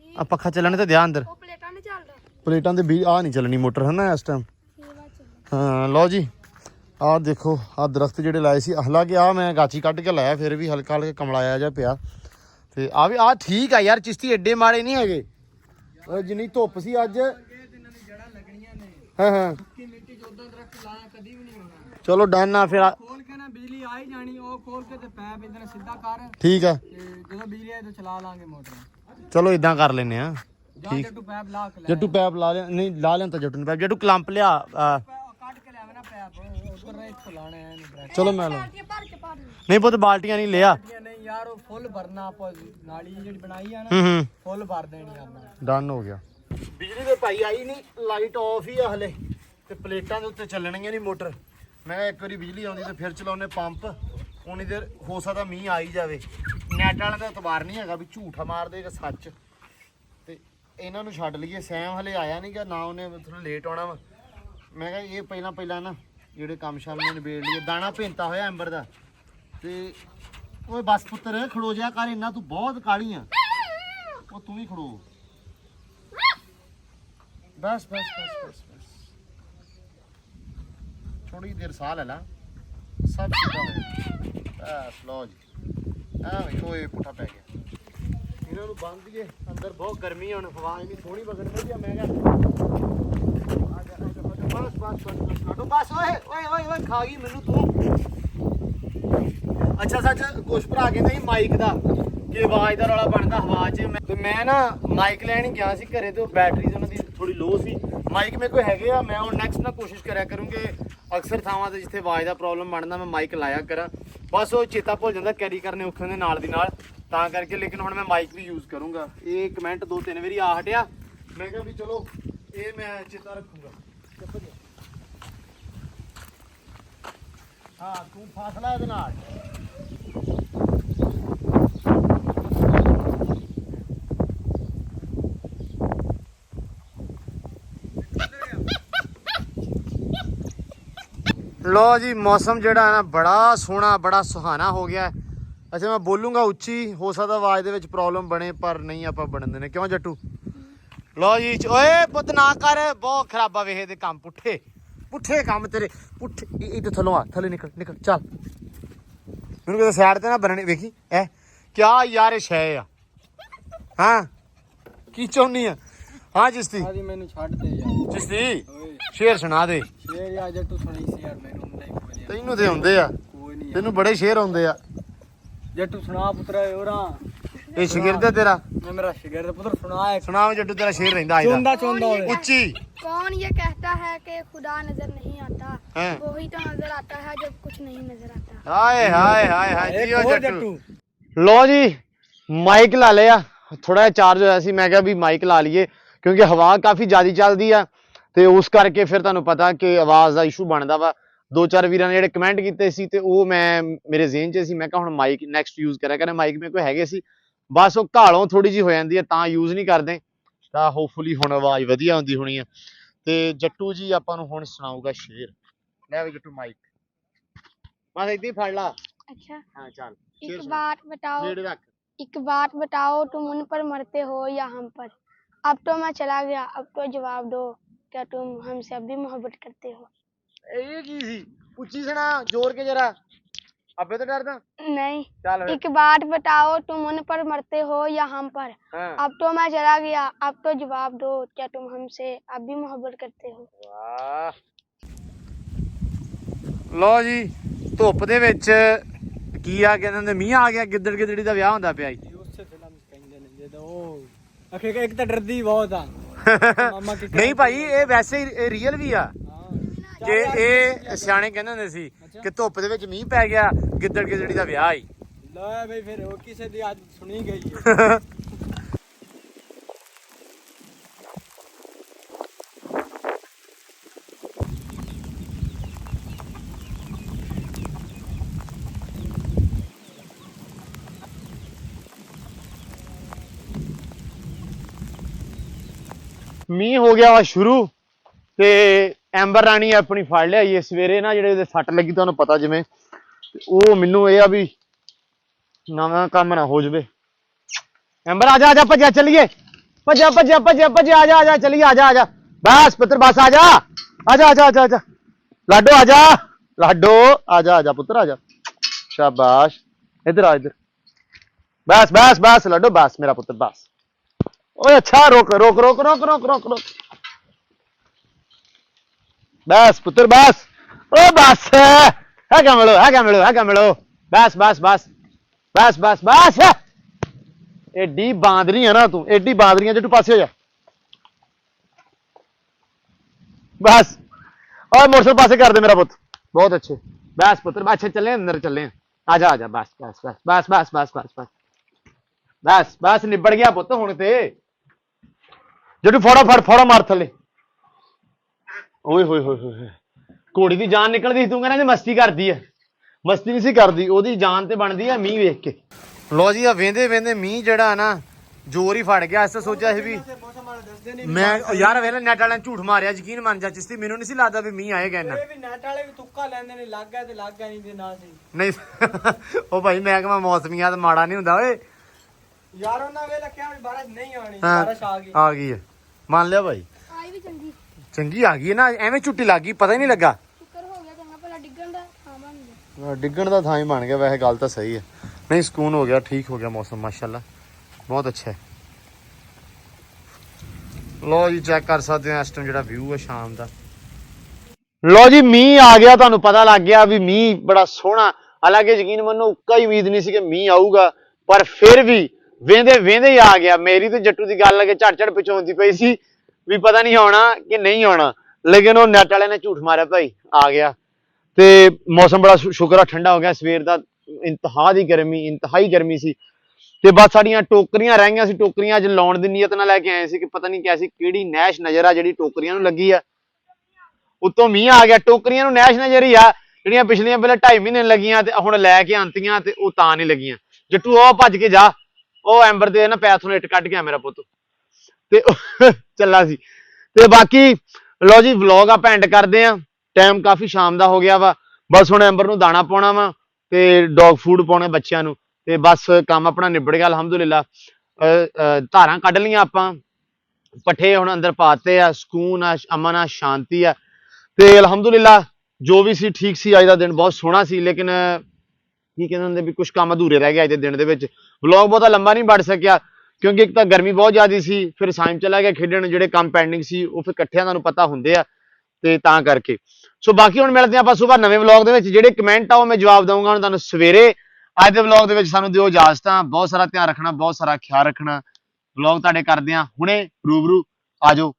ਆ ਪੱਖਾ ਚੱਲਣ ਤੇ ਦਿਆ ਅੰਦਰ। ਪਲੇਟਾਂ ਨਹੀਂ ਚੱਲਦਾ। ਪਲੇਟਾਂ ਦੇ ਵੀ ਆ ਨਹੀਂ ਚੱਲਣੀ ਮੋਟਰ ਹੈ ਨਾ ਇਸ ਟਾਈਮ ਹਾਂ ਲਓ ਜੀ। ਆਹ ਦੇਖੋ ਆਹ ਦਰਖਤ ਜਿਹੜੇ ਲਾਏ ਸੀ ਹਾਲਾਂਕਿ ਆ ਮੈਂ ਗਾਚੀ ਕੱਢ ਕੇ ਲਾਇਆ ਫਿਰ ਵੀ ਹਲਕਾ ਹਲਕਾ ਕਮਲਾਇਆ ਜਿਹਾ ਪਿਆ। ਤੇ ਆ ਵੀ ਆ ਠੀਕ ਆ ਯਾਰ ਚਿਸ਼ਤੀ ਐਡੇ ਮਾੜੇ ਨਹੀਂ ਹੈਗੇ। ਉਹ ਜਿੰਨੀ ਧੁੱਪ ਸੀ ਅੱਜ। ਹਾਂ ਹਾਂ। ਚਲੋ ਡਨ ਆ ਫਿਰ। ਆ- ਖੋਲ ਕੇ ਨਾ ਬਿਜਲੀ ਆ ਹੀ ਜਾਣੀ ਉਹ ਖੋਲ ਕੇ ਤੇ ਪੈਪ ਇਧਰ ਸਿੱਧਾ ਕਰ। ਠੀਕ ਆ। ਤੇ ਜਦੋਂ ਬਿਜਲੀ ਆਏ ਤਾਂ ਚਲਾ ਲਾਂਗੇ ਮੋਟਰ। ਚਲੋ ਇਦਾਂ ਕਰ ਲੈਨੇ ਆ। ਜਾਂ ਜੱਟੂ ਪੈਪ ਲਾ ਕੇ ਲੈ ਜੱਟੂ ਪੈਪ ਲਾ ਲਿਆ ਨਹੀਂ ਲਾ ਲਿਆ ਤਾਂ ਜੱਟੂ ਨੇ ਪੈਪ। ਜੱਟੂ ਕਲੰਪ ਲਿਆ ਆ, ਉਹ ਕੱਢ ਕੇ ਲਿਆਵੇ ਨਾ ਪੈਪ ਉਧਰ ਨਾ ਇੱਥੋਂ ਲਾਣਾ ਹੈ ਇਹਨੂੰ ਬ੍ਰੈਕ ਚਲੋ ਮੈਂ ਲਾ। ਭਰ ਕੇ ਪਾ ਦੇ ਨਹੀਂ ਪੁੱਤ ਬਾਲਟੀਆਂ ਨਹੀਂ ਲਿਆ। ਨਹੀਂ ਯਾਰ ਉਹ ਫੁੱਲ ਭਰਨਾ ਆਪਾਂ ਨਾਲੀ ਜਿਹੜੀ ਬਣਾਈ ਆ ਨਾ ਹੂੰ ਹੂੰ। ਫੁੱਲ ਭਰ ਦੇਣੀ ਆਪਾਂ। ਡਨ ਹੋ ਗਿਆ। ਬਿਜਲੀ ਦੇ ਭਾਈ ਆਈ ਨਹੀਂ ਲਾਈਟ ਆਫ ਹੀ ਆ ਹਲੇ। ਤੇ ਪਲੇਟਾਂ ਦੇ ਉੱਤੇ ਚੱਲਣਗੀਆਂ ਨਹੀਂ ਮੋਟਰ। ਮੈਂ ਕਿਹਾ ਇੱਕ ਵਾਰੀ ਬਿਜਲੀ ਆਉਂਦੀ ਤੇ ਫਿਰ ਚਲਾਉਨੇ ਪੰਪ। ਉਨੀ ਦੇਰ ਹੋ ਸਕਦਾ ਮੀਂਹ ਆ ਹੀ ਜਾਵੇ। ਨੈਟ ਵਾਲਾ ਦਾ ਇਤਬਾਰ ਨਹੀਂ ਹੈਗਾ ਵੀ ਝੂਠਾ ਮਾਰ ਦੇਗਾ ਸੱਚ। ਤੇ ਇਹਨਾਂ ਨੂੰ ਛੱਡ ਲਈਏ। ਸੈਮ ਹਲੇ ਆਇਆ ਨਹੀਂਗਾ ਨਾ ਉਹਨੇ ਥੋੜਾ ਲੇਟ ਆਉਣਾ ਵਾ। ਮੈਂ ਕਿਹਾ ਇਹ ਪਹਿਲਾਂ ਪਹਿਲਾਂ ਨਾ ਜਿਹੜੇ ਕੰਮ ਸ਼ਾਮ ਨੇ ਨਿਬੇੜ ਲਈਏ। ਦਾਣਾ ਭੇਂਤਾ ਹੋਇਆ ਐਂਬਰ ਦਾ। ਤੇ ਓਏ ਬਸ ਪੁੱਤਰ, ਖੜੋ ਜਾ ਕਰ, ਇੰਨਾ ਤੂੰ ਬਹੁਤ ਕਾਲੀ ਆ। ਉਹ ਤੂੰ ਵੀ ਖੜੋ। ਬਸ ਬਸ ਬਸ ਬਸ ਬਸ। ਥੋੜੀ ਦੇਰ ਸਾਹ ਲੈ ਲਾ। ਸਭ ਸਿੱਧਾ ਹੋ ਬਸ, ਲਓ ਜੀ। ਆ ਵੇਖੋ ਇਹ ਪੁੱਠਾ ਪੈ ਗਿਆ। ਇਹਨਾਂ ਨੂੰ ਬੰਦ ਦਈਏ। ਅੰਦਰ ਬਹੁਤ ਗਰਮੀ ਹੁਣ ਹਵਾ ਇੰਨੀ ਸੋਹਣੀ ਵਗਣ ਵਧੀਆ ਮੈਂ ਕਿਹਾ। ਬਸ ਬਸ ਬਸ ਬਸ ਬਸ, ਓਏ ਓਏ ਓਏ ਓਏ, ਖਾ ਗਈ ਮੈਨੂੰ ਤੂੰ। ਅੱਛਾ, ਸੱਚ, ਕੁਛ ਭਰਾ ਕਹਿੰਦੇ ਸੀ ਮਾਈਕ ਦਾ, ਕਿ ਆਵਾਜ਼ ਦਾ ਰੌਲਾ ਬਣਦਾ ਹਵਾ 'ਚ। ਮੈਂ- ਤੇ ਮੈਂ ਨਾ ਮਾਈਕ ਲੈਣ ਹੀ ਗਿਆ ਸੀ ਘਰੇ, ਤੇ ਉਹ ਬੈਟਰੀ ਉਹਨਾਂ ਦੀ ਥੋੜੀ ਲੋ ਸੀ। ਮਾਈਕ ਮੇਰੇ ਕੋਲ ਹੈਗੇ ਆ, ਮੈਂ ਹੁਣ ਨੈਕਸਟ ਨਾ ਕੋਸ਼ਿਸ਼ ਕਰਿਆ ਕਰੂੰਗੀ ਅਕਸਰ ਥਾਵਾਂ ਤੇ ਜਿੱਥੇ ਆਵਾਜ਼ ਦਾ ਪ੍ਰੋਬਲਮ ਬਣਦਾ, ਮੈਂ ਮਾਈਕ ਲਾਇਆ ਕਰਾਂ। ਬਸ ਉਹ ਚੇਤਾ ਭੁੱਲ ਜਾਂਦਾ ਕੈਰੀ ਕਰਨੇ ਔਖੇ ਹੁੰਦੇ ਨਾਲ ਦੀ ਨਾਲ। ਤਾਂ ਕਰਕੇ ਲੇਕਿਨ ਹੁਣ ਮੈਂ ਮਾਈਕ ਵੀ ਯੂਜ਼ ਕਰੂੰਗਾ। ਇਹ ਕਮੈਂਟ ਦੋ ਤਿੰਨ ਵਾਰੀ ਆ ਹਟਿਆ। ਮੈਂ ਕਿਹਾ ਵੀ ਚਲੋ, ਇਹ ਮੈਂ ਚੇਤਾ ਰੱਖੂੰਗਾ। ਲੋ ਜੀ, ਮੌਸਮ ਜਿਹੜਾ ਨਾ, ਬੜਾ ਸੋਹਣਾ, ਬੜਾ ਸੁਹਾਣਾ ਹੋ ਗਿਆ ਅੱਛਾ, ਮੈਂ ਬੋਲੂਗਾ ਉੱਚੀ, ਹੋ ਸਕਦਾ ਆਵਾਜ਼ ਦੇ ਵਿੱਚ ਪ੍ਰੋਬਲਮ ਬਣੇ, ਪਰ ਨਹੀਂ ਆਪਾਂ ਬਣਨ ਦੇਣੇ ਕਿਉਂ ਜੱਟੂ? ਲੋ ਜੀ ਓਏ, ਪੁੱਤ ਨਾ ਕਰ, ਬਹੁਤ ਖਰਾਬਾ ਵੇਖੇ ਦੇ ਕੰਮ ਪੁੱਠੇ। ਪੁੱਠੇ ਕੰਮ ਤੇਰੇ ਪੁੱਠੇ ਇਹ ਇਹ ਥੱਲੋਂ ਆ ਥੱਲੇ ਨਿਕਲ ਨਿਕਲ ਚੱਲ। ਮੈਨੂੰ ਕਿਤੇ ਸਾਈਡ ਤੇ ਨਾ ਬਣਨੇ ਵੇਖੀ ਐ। ਕਿਆ ਯਾਰ ਇਹ ਸ਼ੈ ਆ। ਹਾਂ? ਕੀ ਚਾਹੁੰਨੀ ਆ? ਹਾਂ ਜਿਸਤੀ? ਆਦੀ ਮੈਨੂੰ ਛੱਡ ਦੇ ਯਾਰ। ਜਿਸਤੀ ਓਏ। ਸ਼ੇਰ ਸੁਣਾ ਦੇ। ਸ਼ੇਰ ਯਾਰ ਜੇ ਤੂੰ ਸੁਣੀ ਸੀ ਯਾਰ ਮੈਨੂੰ ਹੁੰਦਾ ਇੱਕ ਵਾਰੀ ਤੈਨੂੰ ਤੇ ਹੁੰਦੇ ਆ। ਕੋਈ ਨਹੀਂ ਤੈਨੂੰ ਬੜੇ ਸ਼ੇਰ ਹੁੰਦੇ ਆ। ਜੱਟੂ ਸੁਣਾ ਪੁੱਤਰਾ ਹੋਰਾਂ ਇਹ ਸ਼ਗਿਰਦ ਹੈ ਤੇਰਾ ਮੈਂ ਮੇਰਾ ਸ਼ਗਿਰਦ ਪੁੱਤਰ ਸੁਣਾ ਇੱਕ ਸੁਣਾ ਜੱਟੂ ਤੇਰਾ ਸ਼ੇਰ ਰਹਿੰਦਾ ਆਇਦਾ ਚੁੰਦਾ ਚੁੰਦਾ ਹੋਵੇ ਉੱਚੀ कौन ये कहता है कि खुदा नजर नहीं आता हैं? वो ही तो नजर आता है जब कुछ नहीं नजर आता ਹਾਏ ਹਾਏ ਹਾਏ ਹਾਏ ਇੱਕ ਜੀਓ ਹੋਰ ਜੱਟੂ ਲੋ ਜੀ ਮਾਈਕ ਲਾ ਲਿਆ ਥੋੜਾ ਜਿਹਾ ਚਾਰਜ ਹੋਇਆ ਸੀ ਮੈਂ ਕਿਹਾ ਵੀ ਮਾਈਕ ਲਾ ਲਈਏ ਕਿਉਂਕਿ ਹਵਾ ਕਾਫੀ ਜ਼ਿਆਦਾ ਚੱਲਦੀ ਆ ਤੇ ਉਸ ਕਰਕੇ ਫਿਰ ਤੁਹਾਨੂੰ ਪਤਾ ਕਿ ਆਵਾਜ਼ ਦਾ ਇਸ਼ੂ ਬਣਦਾ ਵਾ ਦੋ ਚਾਰ ਵੀਰਾਂ ਨੇ ਜਿਹੜੇ ਕਮੈਂਟ ਕੀਤੇ ਸੀ ਤੇ ਉਹ ਮੈਂ ਮੇਰੇ ਜ਼ਿਹਨ 'ਚ ਸੀ ਮੈਂ ਕਿਹਾ ਹੁਣ ਮਾਈਕ ਨੈਕਸਟ ਯੂਜ਼ ਕਰਿਆ ਕਰਾਂ ਮਾਈਕ ਮੇਰੇ ਕੋਲ ਹੈਗੇ ਸੀ ਬਸ ਉਹ ਘਾਲੋਂ ਥੋੜੀ ਜੀ ਹੋ ਜਾਂਦੀ ਹੈ ਤਾਂ ਯੂਜ਼ ਨਹੀਂ ਕਰਦੇ ਤਾਂ ਹੋਪਫੁਲੀ ਹੁਣ ਆਵਾਜ਼ ਵਧੀਆ ਹੁੰਦੀ ਹੋਣੀ ਆ ਤੇ ਜੱਟੂ ਜੀ ਆਪਾਂ ਨੂੰ ਹੁਣ ਸੁਣਾਊਗਾ ਸ਼ੇਰ ਲੈ ਵੀ ਜੱਟੂ ਮਾਈਕ ਬਸ ਇੱਦਾਂ ਹੀ ਫੜ ਲਾ अच्छा ਹਾਂ ਚੱਲ शेर एक सुना। बात बताओ ਨੇੜੇ ਰੱਖ एक बात बताओ तुम उन पर मरते हो या हम पर अब तो मैं चला गया अब तो जवाब दो क्या तुम हमसे अब भी मोहब्बत करते हो ਇਹ ਕੀ ਸੀ ਉੱਚੀ ਸੁਣਾ ਜ਼ੋਰ ਕੇ ਜਰਾ ਅੱਬੇ ਤੋਂ ਡਰਦਾ नहीं ਚੱਲ ਫਿਰ। एक बात बताओ तुम उन पर मरते हो या हम पर ਹਾਂ अब तो मैं चला गया अब तो जवाब दो क्या तुम हमसे अब भी मोहब्बत करते हो ਵਾਹ ਲੋ ਜੀ ਧੁੱਪ ਦੇ ਵਿੱਚ ਕੀ ਆ ਕਹਿੰਦੇ ਹੁੰਦੇ ਮੀਂਹ ਆ ਗਿਆ ਗਿੱਦੜ ਗਿੱਦੜੀ ਦਾ ਵਿਆਹ ਹੁੰਦਾ ਪਿਆ ਜੀ ਉਸੇ ਫਿਲਮ ਚ ਕਹਿੰਦੇ ਨੇ ਜਦੋਂ ਉਹ ਅਖੇ ਇੱਕ ਤਾਂ ਡਰਦੀ ਬਹੁਤ ਆ ਮਾਮਾ ਕੀ ਨਹੀਂ ਭਾਈ ਇਹ ਵੈਸੇ ਹੀ ਰੀਅਲ ਵੀ ਆ ਹਾਂ ਕਿ ਇਹ ਸਿਆਣੇ ਕਹਿੰਦੇ ਹੁੰਦੇ ਸੀ ਕਿ ਧੁੱਪ ਦੇ ਵਿੱਚ ਮੀਂਹ ਪੈ ਗਿਆ ਗਿੱਦੜ ਗਿੱਦੜੀ ਦਾ ਵਿਆਹ ਹੀ। ਲੈ ਬਈ ਫਿਰ ਉਹ ਕਿਸੇ ਦੀ ਅੱਜ ਸੁਣੀ ਗਈ ਹੈ ਮੀਂਹ ਹੋ ਗਿਆ ਵਾ ਸ਼ੁਰੂ ਤੇ ਐਂਬਰ ਰਾਣੀ ਆਪਣੀ ਫੜ ਲਿਆਈ ਏ ਸਵੇਰੇ ਨਾ ਜਿਹੜੇ ਉਹਦੇ ਸੱਟ ਲੱਗੀ ਤੁਹਾਨੂੰ ਪਤਾ ਜਿਵੇਂ ਉਹ ਮੈਨੂੰ ਇਹ ਆ ਵੀ ਨਵਾਂ ਕੰਮ ਨਾ ਹੋ ਜਵੇ ਐਂਬਰ ਆ ਜਾ ਆ ਜਾ ਭੱਜਿਆ ਚੱਲੀਏ ਭੱਜਿਆ ਭੱਜਿਆ ਭੱਜਿਆ ਭੱਜਿਆ ਆ ਜਾ ਆ ਜਾ ਚੱਲੀਏ ਆ ਜਾ ਆ ਜਾ ਬਸ ਪੁੱਤਰ ਬਸ ਆ ਜਾ ਆ ਜਾ ਆ ਜਾ ਆ ਜਾ, ਲਾਡੋ ਆ ਜਾ ਲਾਡੋ ਆ ਜਾ ਆ ਜਾ ਪੁੱਤਰ ਆ ਜਾ ਸ਼ਾਬਾਸ਼ ਇੱਧਰ ਆ ਇੱਧਰ ਬਸ ਬਸ ਬਸ ਲਾਡੋ ਬਸ ਮੇਰਾ ਪੁੱਤਰ ਬਸ ਓਏ ਅੱਛਾ ਰੋਕ ਰੋਕ ਰੋਕ ਰੋਕ ਰੋਕ ਰੋਕ ਰੋਕ ਬਸ ਪੁੱਤਰ, ਬਸ। ਓ ਬਸ। ਹੈਗਾ ਮਿਲੋ ਹੈਗਾ ਮਿਲੋ ਹੈਗਾ ਮਿਲੋ। ਬਸ ਬਸ ਬਸ। ਬਸ ਬਸ ਬਸ। ਏਡੀ ਬਾਂਦਰੀ ਆ ਨਾ ਤੂੰ, ਏਡੀ ਬਾਂਦਰੀਆਂ ਜੇ ਤੂੰ ਪਾਸੇ ਹੋ ਜਾ। ਬਸ। ਓਏ ਮੋਟਰਸਾਈਕਲ ਪਾਸੇ ਕਰ ਦੇ ਮੇਰਾ ਪੁੱਤ। ਬਹੁਤ ਅੱਛੇ। ਬਸ ਪੁੱਤਰ, ਬਸ, ਅੱਛਾ, ਚੱਲੇ ਅੰਦਰ ਚੱਲੇ ਆ। ਜਾ ਆ ਜਾ, ਬਸ ਬਸ ਬਸ ਬਸ ਬਸ ਬਸ ਬਸ ਬਸ। ਬਸ ਬਸ, ਨਿਬੜ ਗਿਆ ਪੁੱਤ ਹੁਣ ਤੇ। ਜਿਹੜੀ ਫੋੜਾ, ਫੜ, ਫੋੜਾ ਮਾਰ ਥੱਲੇ। ਓਏ ਹੋਏ ਹੋਏ ਹੋਏ ਘੋੜੀ ਦੀ ਜਾਨ ਨਿਕਲਦੀ ਸੀ ਤੂੰ ਕਹਿੰਦਾ ਮਸਤੀ ਕਰਦੀ ਐ। ਮਸਤੀ ਨਹੀਂ ਸੀ ਕਰਦੀ ਉਹਦੀ ਜਾਨ ਤੇ ਬਣਦੀ ਐ ਮੀਂਹ ਵੇਖ ਕੇ। ਲੋ ਜੀ ਆ ਵੇਂਦੇ ਵੇਂਦੇ ਮੀਂਹ ਜਿਹੜਾ ਨਾ ਜ਼ੋਰ ਹੀ ਫੜ ਗਿਆ ਅਸਾਂ ਸੋਚਿਆ ਸੀ ਵੀ ਮੈਂ ਯਾਰ ਵੇਲੇ ਨੈਟ ਵਾਲਿਆਂ ਝੂਠ ਮਾਰਿਆ ਯਕੀਨ ਮੰਨ ਜਾ ਚਿਸ਼ਤੀ ਮੈਨੂੰ ਨਹੀਂ ਸੀ ਲੱਗਦਾ ਵੀ ਮੀਂਹ ਆਏਗਾ ਇੰਨਾ। ਵੀ ਨੈਟ ਵਾਲੇ ਵੀ ਤੁੱਕਾ ਲੈਂਦੇ ਨੇ ਲੱਗ ਗਿਆ ਤੇ ਲੱਗ ਗਿਆ ਨਹੀਂ ਦੇ ਨਾਲ ਸੀ। ਨਹੀਂ ਉਹ ਭਾਈ ਮੈਂ ਕਹਾਂ ਮੌਸਮੀਆਂ ਤਾਂ ਮਾੜਾ ਨਹੀਂ ਹੁੰਦਾ ਓਏ। ਯਾਰ ਉਹਨਾਂ ਵੇਲੇ ਕਿਹਾ ਵੀ ਬਾਰਿਸ਼ ਨਹੀਂ ਆਣੀ ਬਾਰਿਸ਼ ਆ ਗਈ। ਆ ਗਈ ਮੰਨ ਲਿਆ ਭਾਈ। ਆਈ ਵੀ ਚੰਗੀ ਚੰਗੀ ਆ ਗਈ ਨਾ ਐਵੇਂ ਝੁੱਟੀ ਲੱਗ ਪਤਾ ਹੀ ਨਹੀਂ ਲੱਗਾ। ਸ਼ੁਕਰ ਹੋ ਗਿਆ ਚੰਗਾ ਭਲਾ ਡਿੱਗਣ ਦਾ ਥਾਂ ਬਣ ਗਿਆ। ਡਿੱਗਣ ਦਾ ਥਾਂ ਹੀ ਬਣ ਗਿਆ ਵੈਸੇ ਗੱਲ ਤਾਂ ਸਹੀ ਹੈ। ਨਹੀਂ ਸਕੂਨ ਹੋ ਗਿਆ ਲੋ ਜੀ ਚੈੱਕ ਕਰ ਸਕਦੇ ਆ ਇਸ ਟਾਈਮ ਜਿਹੜਾ ਵਿਊ ਹੈ ਸ਼ਾਮ ਦਾ। ਲੋ ਜੀ ਮੀਂਹ ਆ ਗਿਆ ਤੁਹਾਨੂੰ ਪਤਾ ਲੱਗ ਗਿਆ ਵੀ ਮੀਂਹ ਬੜਾ ਸੋਹਣਾ। ਹਾਲਾਂਕਿ ਯਕੀਨ ਮੰਨੋ ਉੱਕਾ ਹੀ ਉਮੀਦ ਨਹੀਂ ਸੀ ਕਿ ਮੀਂਹ ਆਊਗਾ ਪਰ ਫਿਰ ਵੀ ਵੇਂਦੇ ਵੇਂਦੇ ਹੀ ਆ ਗਿਆ। ਮੇਰੀ ਤੇ ਜੱਟੂ ਦੀ ਗੱਲ ਲੱਗੇ ਝੜ ਝੜ ਪਿਛੋਂਦੀ ਪਈ ਸੀ। ਵੀ ਪਤਾ ਨਹੀਂ ਆਉਣਾ ਕਿ ਨਹੀਂ ਆਉਣਾ। ਲੇਕਿਨ ਉਹ ਨੈਟ ਵਾਲਿਆਂ ਨੇ ਝੂਠ ਮਾਰਿਆ ਭਾਈ, ਆ ਗਿਆ। ਤੇ ਮੌਸਮ ਬੜਾ ਸ਼ੁ- ਸ਼ੁਕਰ ਆ, ਠੰਡਾ ਹੋ ਗਿਆ। ਸਵੇਰ ਦਾ ਇੰਤਹਾ ਦੀ ਗਰਮੀ, ਇੰਤਹਾਈ ਗਰਮੀ ਸੀ। ਤੇ ਬਸ ਸਾਡੀਆਂ ਟੋਕਰੀਆਂ ਰਹਿ ਗਈਆਂ ਸੀ। ਟੋਕਰੀਆਂ ਅੱਜ ਲਾਉਣ ਦੀ ਨੀਅਤ ਨਾਲ ਲੈ ਕੇ ਆਏ ਸੀ ਕਿ ਪਤਾ ਨਹੀਂ ਕਿਆ ਸੀ, ਕਿਹੜੀ ਨੈਸ਼ ਨਜ਼ਰ ਆ ਜਿਹੜੀ ਟੋਕਰੀਆਂ ਨੂੰ ਲੱਗੀ ਆ। ਉੱਤੋਂ ਮੀਂਹ ਆ ਗਿਆ। ਟੋਕਰੀਆਂ ਨੂੰ ਨੈਸ਼ ਨਜ਼ਰ ਹੀ ਆ। ਜਿਹੜੀਆਂ ਪਿਛਲੀਆਂ ਪਹਿਲਾਂ 2.5 ਮਹੀਨੇ ਲੱਗੀਆਂ ਤੇ ਹੁਣ ਲੈ ਕੇ ਆਂਤੀਆਂ ਤੇ ਉਹ ਤਾਂ ਨਹੀਂ ਲੱਗੀਆਂ। ਜੱਟੂ, ਉਹ ਭੱਜ ਕੇ ਜਾ। ਉਹ ਐਂਬਰ ਦੇ ਨਾ ਪੈਥੋਂ ਇੱਟ ਕੱਢ ਗਿਆ ਮੇਰਾ ਪੁੱਤ। ਤੇ ਚੱਲਾ ਸੀ। ਤੇ ਬਾਕੀ ਲੋ ਜੀ ਵਲੌਗ ਆਪਾਂ ਐਂਡ ਕਰਦੇ ਆ ਟਾਈਮ ਕਾਫੀ ਸ਼ਾਮ ਦਾ ਹੋ ਗਿਆ ਵਾ। ਬਸ ਹੁਣ ਐਂਬਰ ਨੂੰ ਦਾਣਾ ਪਾਉਣਾ ਵਾ ਤੇ ਡੌਗ ਫੂਡ ਪਾਉਣਾ ਬੱਚਿਆਂ ਨੂੰ। ਤੇ ਬਸ ਕੰਮ ਆਪਣਾ ਨਿਬੜ ਗਿਆ, ਅਲਹਮਦੁਲਿਲਾ। ਧਾਰਾਂ ਕੱਢ ਲੀਆਂ ਆਪਾਂ। ਪੱਠੇ ਹੁਣ ਅੰਦਰ ਪਾਤੇ ਆ। ਸਕੂਨ ਆ, ਅਮਨ ਆ, ਸ਼ਾਂਤੀ ਆ। ਤੇ ਅਲਹਮਦੁਲਿਲਾ, ਜੋ ਵੀ ਸੀ, ਠੀਕ ਸੀ। ਅੱਜ ਦਾ ਦਿਨ ਬਹੁਤ ਸੋਹਣਾ ਸੀ, ਲੇਕਿਨ ਕੀ ਕਹਿੰਦੇ ਹੁੰਦੇ ਵੀ ਕੁਝ ਕੰਮ ਅਧੂਰੇ ਰਹਿ ਗਏ ਅੱਜ ਦੇ ਦਿਨ ਦੇ ਵਿੱਚ। ਵਲੌਗ ਬਹੁਤਾ ਲੰਬਾ ਨਹੀਂ ਬਣ ਸਕਿਆ। ਕਿਉਂਕਿ ਇੱਕ ਤਾਂ ਗਰਮੀ ਬਹੁਤ ਜ਼ਿਆਦੀ ਸੀ, ਫਿਰ ਸਾਈਮ ਚਲਾ ਗਿਆ ਖੇਡਣ, ਜਿਹੜੇ ਕੰਮ ਪੈਂਡਿੰਗ ਸੀ, ਉਹ ਫਿਰ ਇਕੱਠਿਆਂ ਤੁਹਾਨੂੰ ਪਤਾ ਹੁੰਦੇ ਆ, ਤੇ ਤਾਂ ਕਰਕੇ। ਸੋ ਬਾਕੀ ਹੁਣ ਮਿਲਦੇ ਹਾਂ ਆਪਾਂ ਸਵੇਰ ਨਵੇਂ ਵਲੌਗ ਦੇ ਵਿੱਚ, ਜਿਹੜੇ ਕਮੈਂਟ ਆ ਉਹ ਮੈਂ ਜਵਾਬ ਦਊਂਗਾ ਹੁਣ ਤੁਹਾਨੂੰ ਸਵੇਰੇ। ਅੱਜ ਦੇ ਵਲੌਗ ਦੇ ਵਿੱਚ ਸਾਨੂੰ ਦਿਓ ਇਜਾਜ਼ਤਾਂ, ਬਹੁਤ ਸਾਰਾ ਧਿਆਨ ਰੱਖਣਾ, ਬਹੁਤ ਸਾਰਾ ਖਿਆਲ ਰੱਖਣਾ। ਵਲੌਗ ਤੁਹਾਡੇ ਕਰਦੇ ਆ ਹੁਣੇ, ਰੂਬਰੂ ਆਜੋ